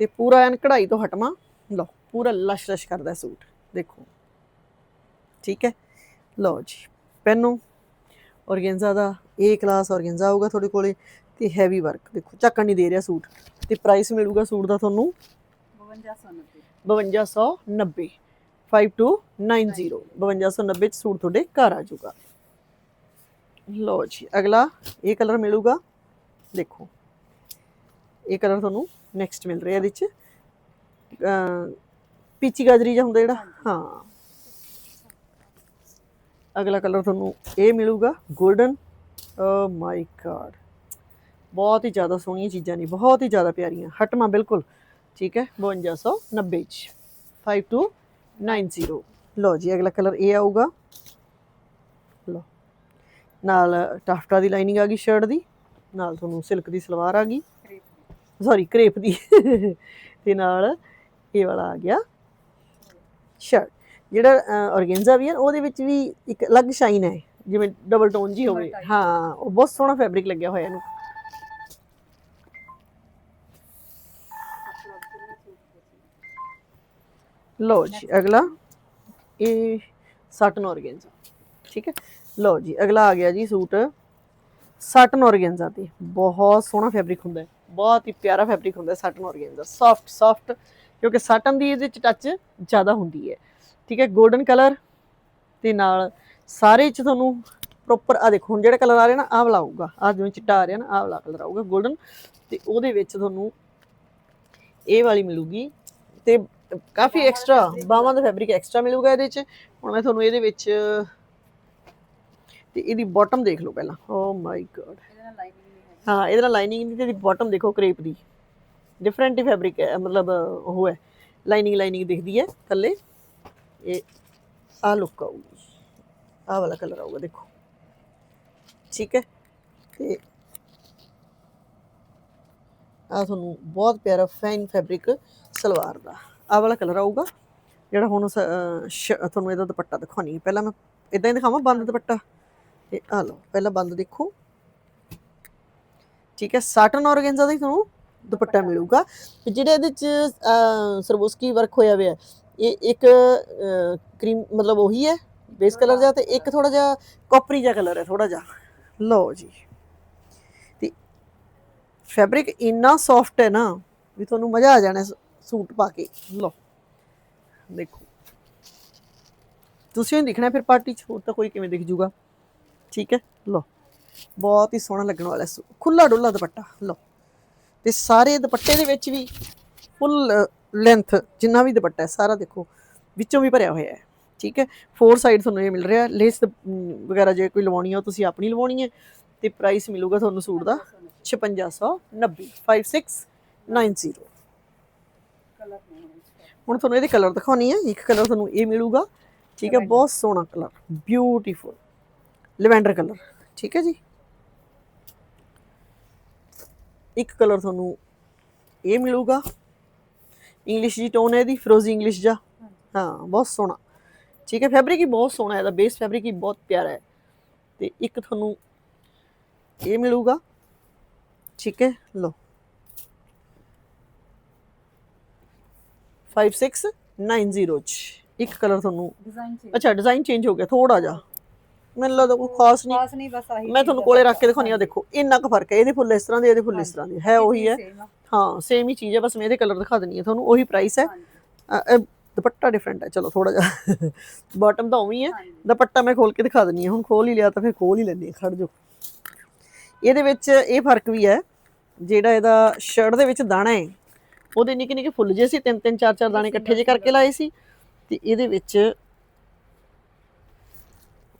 ਤੇ ਪੂਰਾ ਐਨ ਕਢਾਈ ਤੋਂ ਹਟਵਾ। ਲਓ, ਪੂਰਾ ਲਸ਼ ਲਸ਼ ਕਰਦਾ ਸੂਟ। ਦੇਖੋ। ਠੀਕ ਹੈ? ਲਓ ਜੀ। ਪੈਨੋ। ਔਰਗੈਂਜ਼ਾ ਦਾ ਏ ਕਲਾਸ ਔਰਗੈਂਜ਼ਾ ਹੋਊਗਾ ਤੁਹਾਡੇ ਕੋਲੇ ਤੇ ਹੈਵੀ ਵਰਕ ਦੇਖੋ ਚੱਕਣ ਨਹੀਂ ਦੇ ਰਿਹਾ ਸੂਟ। ਤੇ ਪ੍ਰਾਈਸ ਮਿਲੂਗਾ ਸੂਟ ਦਾ ਤੁਹਾਨੂੰ 5290 5290 5290 5290 ਚ ਸੂਟ ਤੁਹਾਡੇ ਘਰ ਆ ਜਾਊਗਾ। ਲਓ ਜੀ ਅਗਲਾ ਇਹ ਕਲਰ ਮਿਲੂਗਾ। ਦੇਖੋ ਇਹ ਕਲਰ ਤੁਹਾਨੂੰ ਨੈਕਸਟ ਮਿਲ ਰਿਹਾ ਇਹਦੇ ਚ। ਪੀਚੀ ਗਾਜਰੀ ਜਿਹਾ ਹੁੰਦਾ ਜਿਹੜਾ? ਹਾਂ। ਅਗਲਾ ਕਲਰ ਤੁਹਾਨੂੰ ਇਹ ਮਿਲੂਗਾ 골ਡਨ ਓ ਮਾਈ ਗॉड ਬਹੁਤ ਹੀ ਜ਼ਿਆਦਾ ਸੋਹਣੀਆਂ ਚੀਜ਼ਾਂ ਨੇ, ਬਹੁਤ ਹੀ ਜ਼ਿਆਦਾ ਪਿਆਰੀਆਂ, ਹਟਮਾ ਬਿਲਕੁਲ, ਠੀਕ ਹੈ 5290 ਚ 5290 ਲਓ ਜੀ, ਅਗਲਾ ਕਲਰ ਇਹ ਆਊਗਾ। ਲਓ, ਨਾਲ ਟਾਫਟਾ ਦੀ ਲਾਈਨਿੰਗ ਆ ਗਈ ਸ਼ਰਟ ਦੀ, ਨਾਲ ਤੁਹਾਨੂੰ ਸਿਲਕ ਦੀ ਸਲਵਾਰ ਆ ਗਈ। ਸੌਰੀ ਕ੍ਰੇਪ ਦੀ। ਤੇ ਨਾਲ ਇਹ ਵਾਲਾ ਆ ਗਿਆ ਸ਼ਰਟ ਜਿਹੜਾ ਔਰਗੈਂਜ਼ਾ ਵੀ ਹੈ ਉਹਦੇ ਵਿੱਚ ਵੀ ਇੱਕ ਅਲੱਗ ਸ਼ਾਈਨ ਹੈ ਜਿਵੇਂ ਡਬਲ ਟੋਨ ਜੀ ਹੋਵੇ। ਹਾਂ ਉਹ ਬਹੁਤ ਸੋਹਣਾ ਫੈਬਰਿਕ ਲੱਗਿਆ ਹੋਇਆ ਇਹਨੂੰ। ਲਓ ਜੀ ਅਗਲਾ। ਇਹ ਸਾਟਨ ਔਰਗੈਂਜ਼ਾ ਠੀਕ ਹੈ? ਲਓ ਜੀ ਅਗਲਾ ਆ ਗਿਆ ਜੀ ਸੂਟ। ਸਾਟਨ ਔਰਗੈਂਜ਼ਾ ਤੇ ਬਹੁਤ ਸੋਹਣਾ ਫੈਬਰਿਕ ਹੁੰਦਾ ਹੈ ਬਹੁਤ ਹੀ ਪਿਆਰਾ ਫੈਬਰਿਕ ਹੁੰਦਾ ਹੈ ਸਾਟਨ ਔਰਗੈਂਜ਼ਾ ਸੌਫਟ ਸੌਫਟ ਕਿਉਂਕਿ ਸਾਟਨ ਦੀ ਇਹਦੇ ਚ ਟੱਚ ਜ਼ਿਆਦਾ ਹੁੰਦੀ ਹੈ। ਠੀਕ ਹੈ 골ਡਨ ਕਲਰ ਤੇ ਨਾਲ ਸਾਰੇ ਚ ਤੁਹਾਨੂੰ ਪ੍ਰੋਪਰ ਆ ਦੇਖੋ ਹੁਣ ਜਿਹੜਾ ਕਲਰ ਆ ਰਿਹਾ ਨਾ ਆਹ ਵਾਲਾ ਆਊਗਾ। ਆਹ ਜਿਵੇਂ ਚਿੱਟਾ ਆ ਰਿਹਾ ਨਾ ਆਹ ਵਾਲਾ ਕਲਰ ਆਊਗਾ 골ਡਨ ਤੇ ਉਹਦੇ ਵਿੱਚ ਤੁਹਾਨੂੰ ਇਹ ਵਾਲੀ ਮਿਲੂਗੀ ਤੇ ਕਾਫੀ ਐਕਸਟਰਾ ਬਾਵਾਂ ਦਾ ਫੈਬਰਿਕ ਐਕਸਟਰਾ ਮਿਲੂਗਾ ਇਹਦੇ ਚ। ਹੁਣ ਮੈਂ ਤੁਹਾਨੂੰ ਇਹਦੇ ਵਿੱਚ ਤੇ ਇਹਦੀ ਬਾਟਮ ਦੇਖ ਲਓ ਪਹਿਲਾਂ। ਓ ਮਾਈ ਗॉड ਹਾਂ ਇਹਦੇ ਨਾਲ ਲਾਈਨਿੰਗ ਦੀ ਤੇ ਬਾਟਮ ਦੇਖੋ ਕਰੇਪ ਦੀ। ਡਿਫਰੈਂਟ ਹੀ ਫੈਬਰਿਕ ਹੈ ਮਤਲਬ ਉਹ ਹੈ। ਲਾਈਨਿੰਗ ਲਾਈਨਿੰਗ ਦਿਖਦੀ ਹੈ ਥੱਲੇ। ਇਹ ਆ ਲੁੱਕ ਆਊਗੀ ਆਹ ਵਾਲਾ ਕਲਰ ਆਊਗਾ ਦੇਖੋ। ਠੀਕ ਹੈ? ਤੇ ਆ ਤੁਹਾਨੂੰ ਬਹੁਤ ਪਿਆਰਾ ਫਾਈਨ ਫੈਬਰਿਕ ਸਲਵਾਰ ਦਾ। ਆਹ ਵਾਲਾ ਕਲਰ ਆਊਗਾ ਜਿਹੜਾ ਹੁਣ ਤੁਹਾਨੂੰ ਇਹਦਾ ਦੁਪੱਟਾ ਦਿਖਾਉਣੀ ਹੈ। ਪਹਿਲਾਂ ਮੈਂ ਇਦਾਂ ਹੀ ਦਿਖਾਵਾਂ ਬੰਦ ਦੁਪੱਟਾ? ਤੇ ਆ ਲਓ ਪਹਿਲਾਂ ਬੰਦ ਦੇਖੋ। ਠੀਕ ਹੈ? ਸਾਟਨ ਆਰਗੈਂਜ਼ਾ ਦਾ ਹੀ ਤੁਹਾਨੂੰ ਦੁਪੱਟਾ ਮਿਲੂਗਾ। ਤੇ ਜਿਹੜਾ ਇਹਦੇ ਚ ਸਰਬੋਸਕੀ ਵਰਕ ਹੋਇਆ ਹੋਇਆ ਹੈ, ਇਹ ਇੱਕ ਕਰੀਮ ਮਤਲਬ ਉਹੀ ਹੈ ਬੇਸ ਕਲਰ ਜਿਹਾ ਤੇ ਇੱਕ ਥੋੜਾ ਜਿਹਾ ਕਾਪਰੀ ਜਿਹਾ ਕਲਰ ਹੈ ਥੋੜਾ ਜਿਹਾ। ਲਓ ਜੀ। ਤੇ ਫੈਬਰਿਕ ਇੰਨਾ ਸੌਫਟ ਹੈ ਨਾ, ਵੀ ਤੁਹਾਨੂੰ ਮਜ਼ਾ ਆ ਜਾਣਾ ਸੂਟ ਪਾ ਕੇ। ਲਓ। ਦੇਖੋ। ਤੁਸੀਂ ਹੀ ਦਿਖਣਾ, ਫਿਰ ਪਾਰਟੀ ਚ ਹੋਰ ਤਾਂ ਕੋਈ ਕਿਵੇਂ ਦਿਖ ਜੂਗਾ। ਠੀਕ ਹੈ? ਲਓ। ਬਹੁਤ ਹੀ ਸੋਹਣਾ ਲੱਗਣ ਵਾਲਾ ਸੂ ਖੁੱਲਾ ਡੁੱਲਾ ਦੁਪੱਟਾ। ਲਓ। ਤੇ ਸਾਰੇ ਦੁਪੱਟੇ ਦੇ ਵਿੱਚ ਵੀ ਫੁੱਲ ਲੈਂਥ ਜਿੰਨਾ ਵੀ ਦੁਪੱਟਾ ਹੈ, ਸਾਰਾ ਦੇਖੋ, ਵਿੱਚੋਂ ਵੀ ਭਰਿਆ ਹੋਇਆ ਹੈ, ਠੀਕ ਹੈ? ਫੋਰ ਸਾਈਡ ਤੁਹਾਨੂੰ ਇਹ ਮਿਲ ਰਿਹਾ ਲੇਸ ਵਗੈਰਾ ਜੇ ਕੋਈ ਲਵਾਉਣੀ ਹੈ, ਉਹ ਤੁਸੀਂ ਆਪਣੀ ਲਵਾਉਣੀ ਹੈ ਤੇ ਪ੍ਰਾਈਸ ਮਿਲੂਗਾ ਤੁਹਾਨੂੰ ਸੂਟ ਦਾ 5690 5690 ਕਲਰ ਨਹੀਂ ਹੈ ਇਸ ਦਾ। ਹੁਣ ਤੁਹਾਨੂੰ ਇਹਦੇ ਕਲਰ ਦਿਖਾਉਣੀ ਹੈ, ਇੱਕ ਕਲਰ ਤੁਹਾਨੂੰ ਇਹ ਮਿਲੂਗਾ, ਠੀਕ ਹੈ? ਬਹੁਤ ਸੋਹਣਾ ਕਲਰ ਬਿਊਟੀਫੁਲ ਲਵੈਂਡਰ ਕਲਰ ਠੀਕ ਹੈ ਜੀ? ਇੱਕ ਕਲਰ ਤੁਹਾਨੂੰ ਇਹ ਮਿਲੂਗਾ ਇੰਗਲਿਸ਼ ਜੀ ਟੋਨ ਹੈ ਇਹਦੀ ਫਰੋਜ਼ੀ ਇੰਗਲਿਸ਼ ਜਾ। ਹਾਂ ਬਹੁਤ ਸੋਹਣਾ। ਠੀਕ ਹੈ ਫੈਬਰਿਕ ਹੀ ਬਹੁਤ ਸੋਹਣਾ ਹੈ ਇਹਦਾ ਬੇਸ ਫੈਬਰਿਕ ਹੀ ਬਹੁਤ ਪਿਆਰਾ ਹੈ। ਤੇ ਇੱਕ ਤੁਹਾਨੂੰ ਇਹ ਮਿਲੂਗਾ। ਠੀਕ ਹੈ ਲਓ। 5690 ਚ। ਇੱਕ ਕਲਰ ਤੁਹਾਨੂੰ ਡਿਜ਼ਾਈਨ ਚੇਂਜ ਅੱਛਾ ਡਿਜ਼ਾਈਨ ਚੇਂਜ ਹੋ ਗਿਆ ਥੋੜਾ ਜਿਹਾ। ਮੈਨੂੰ ਲੱਗਦਾ ਕੋਈ ਖਾਸ ਨਹੀਂ। ਖਾਸ ਨਹੀਂ ਬਸ ਆਹੀ ਮੈਂ ਤੁਹਾਨੂੰ ਕੋਲੇ ਰੱਖ ਕੇ ਦਿਖਾਉਣੀ ਆ ਦੇਖੋ ਇੰਨਾ ਕੁ ਫ਼ਰਕ ਹੈ ਇਹਦੇ ਫੁੱਲ ਇਸ ਤਰ੍ਹਾਂ ਦੇ ਇਹਦੇ ਫੁੱਲ ਇਸ ਤਰ੍ਹਾਂ ਦੇ। ਹੈ ਉਹੀ ਹੈ। ਹਾਂ ਸੇਮ ਹੀ ਚੀਜ਼ ਹੈ ਬਸ ਮੈਂ ਇਹਦੇ ਕਲਰ ਦਿਖਾ ਦਿੰਨੀ ਆ ਤੁਹਾਨੂੰ ਉਹੀ ਪ੍ਰਾਈਸ ਹੈ। ਅ, ਅ, ਦੁਪੱਟਾ ਡਿਫਰੈਂਟ ਹੈ ਚਲੋ ਥੋੜਾ ਜਿਹਾ। ਬਾਟਮ ਤਾਂ ਉਵੇਂ ਹੀ ਹੈ ਦੁਪੱਟਾ ਮੈਂ ਖੋਲ ਕੇ ਦਿਖਾ ਦਿੰਨੀ ਆ ਹੁਣ ਖੋਲ ਹੀ ਲਿਆ ਤਾਂ ਫਿਰ ਖੋਲ ਹੀ ਲੈਣੀ ਖੜ ਜਾਓ। ਇਹਦੇ ਵਿੱਚ ਇਹ ਫ਼ਰਕ ਵੀ ਹੈ ਜਿਹੜਾ ਇਹਦਾ ਸ਼ਰਟ ਦੇ ਵਿੱਚ ਦਾਣਾ ਹੈ ਉਹਦੇ ਨਿੱਕੇ ਨਿੱਕੇ ਫੁੱਲ ਜੇ ਸੀ ਤਿੰਨ ਤਿੰਨ ਚਾਰ ਚਾਰ ਦਾਣੇ ਇਕੱਠੇ ਜੇ ਕਰਕੇ ਲਾਏ ਸੀ। ਤੇ ਇਹਦੇ ਵਿੱਚ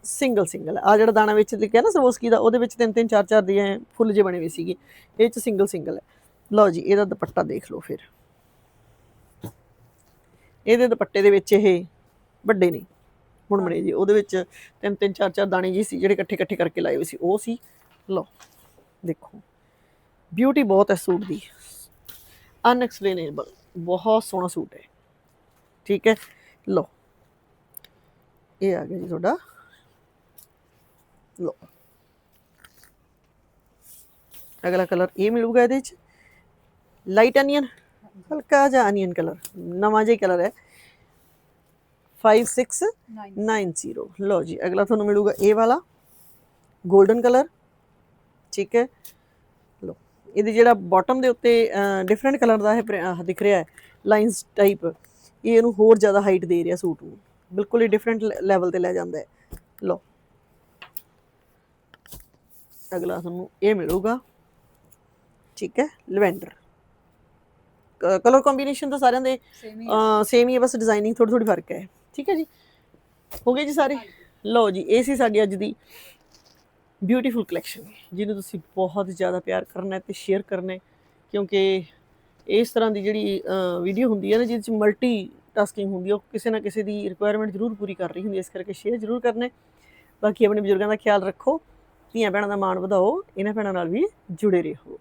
ਸਿੰਗਲ ਸਿੰਗਲ ਆ ਜਿਹੜਾ ਦਾਣਾ ਵਿੱਚ ਲਿਖਿਆ ਨਾ ਸਰੋਸਕੀ ਦਾ ਉਹਦੇ ਵਿੱਚ ਤਿੰਨ ਤਿੰਨ ਚਾਰ ਚਾਰ ਦੇ ਐਂ ਫੁੱਲ ਜੇ ਬਣੇ ਹੋਏ ਸੀਗੇ ਇਹ ਚ ਸਿੰਗਲ ਸਿੰਗਲ ਹੈ। ਲਓ ਜੀ, ਇਹਦਾ ਦੁਪੱਟਾ ਦੇਖ ਲਓ ਫਿਰ। ਇਹਦੇ ਦੁਪੱਟੇ ਦੇ ਵਿੱਚ ਇਹ ਵੱਡੇ ਨੇ। ਹੁਣ ਬਣੇ ਜੀ, ਉਹਦੇ ਵਿੱਚ ਤਿੰਨ ਤਿੰਨ, ਚਾਰ ਚਾਰ ਦਾਣੇ ਜੀ ਸੀ, ਜਿਹੜੇ ਇਕੱਠੇ ਇਕੱਠੇ ਕਰਕੇ ਲਾਏ ਹੋਏ ਸੀ। ਉਹ ਸੀ, ਲਓ, ਦੇਖੋ। ਬਿਊਟੀ ਬਹੁਤ ਹੈ ਸੂਟ ਦੀ। ਅਨਐਕਸਪਲੇਨੇਬਲ ਬਹੁਤ ਸੋਹਣਾ ਸੂਟ ਹੈ। ਠੀਕ ਹੈ? ਲਓ। ਇਹ ਆ ਗਿਆ ਜੀ ਤੁਹਾਡਾ। ਲਓ। ਅਗਲਾ ਕਲਰ ਇਹ ਮਿਲੂਗਾ ਇਹਦੇ ਚ। ਲਾਈਟ ਅਨੀਅਨ ਹਲਕਾ ਜਿਹਾ ਅਨੀਅਨ ਕਲਰ ਨਵਾਂ ਜਿਹਾ ਕਲਰ ਹੈ। 5690 ਲਓ ਜੀ ਅਗਲਾ ਤੁਹਾਨੂੰ ਮਿਲੂਗਾ ਇਹ ਵਾਲਾ। 골ਡਨ ਕਲਰ ਠੀਕ ਹੈ। ਲਓ ਇਹਦੇ ਜਿਹੜਾ ਬਾਟਮ ਦੇ ਉੱਤੇ ਡਿਫਰੈਂਟ ਕਲਰ ਦਾ ਆਹ ਦਿਖ ਰਿਹਾ ਹੈ ਲਾਈਨਸ ਟਾਈਪ ਇਹ ਇਹਨੂੰ ਹੋਰ ਜ਼ਿਆਦਾ ਹਾਈਟ ਦੇ ਰਿਹਾ ਸੂਟ ਨੂੰ। ਬਿਲਕੁਲ ਹੀ ਡਿਫਰੈਂਟ ਲੈਵਲ ਤੇ ਲੈ ਜਾਂਦਾ ਹੈ। ਲਓ। ਅਗਲਾ ਤੁਹਾਨੂੰ ਇਹ ਮਿਲੂਗਾ। ਠੀਕ ਹੈ ਲਵੈਂਡਰ। ਕਲਰ ਕੰਬੀਨੇਸ਼ਨ ਤਾਂ ਸਾਰਿਆਂ ਦੇ ਸੇਮ ਹੀ ਹੀ ਬਸ ਡਿਜ਼ਾਈਨਿੰਗ ਥੋੜੀ ਥੋੜੀ ਫ਼ਰਕ ਹੈ। ਠੀਕ ਹੈ ਜੀ? ਹੋ ਗਏ ਜੀ ਸਾਰੇ? ਲਓ ਜੀ ਇਹ ਸੀ ਸਾਡੀ ਅੱਜ ਦੀ ਬਿਊਟੀਫੁਲ ਕਲੈਕਸ਼ਨ ਜਿਹਨੂੰ ਤੁਸੀਂ ਬਹੁਤ ਜ਼ਿਆਦਾ ਪਿਆਰ ਕਰਨਾ ਹੈ ਤੇ ਸ਼ੇਅਰ ਕਰਨਾ ਹੈ ਕਿਉਂਕਿ ਇਸ ਤਰ੍ਹਾਂ ਦੀ ਜਿਹੜੀ ਵੀਡੀਓ ਹੁੰਦੀ ਹੈ ਨਾ ਜਿਹਦੇ ਚ ਮਲਟੀ ਟਾਸਕਿੰਗ ਹੁੰਦੀ ਹੈ ਉਹ ਕਿਸੇ ਨਾ ਕਿਸੇ ਦੀ ਰਿਕੁਆਇਰਮੈਂਟ ਜ਼ਰੂਰ ਪੂਰੀ ਕਰ ਰਹੀ ਹੁੰਦੀ ਹੈ। ਇਸ ਕਰਕੇ ਸ਼ੇਅਰ ਜ਼ਰੂਰ ਕਰਨਾ ਬਾਕੀ ਆਪਣੇ ਬਜ਼ੁਰਗਾਂ ਦਾ ਖਿਆਲ ਰੱਖੋ ਧੀਆਂ ਭੈਣਾਂ ਦਾ ਮਾਣ ਵਧਾਓ ਇਹਨਾਂ ਭੈਣਾਂ ਨਾਲ ਵੀ ਜੁੜੇ ਰਹੋ।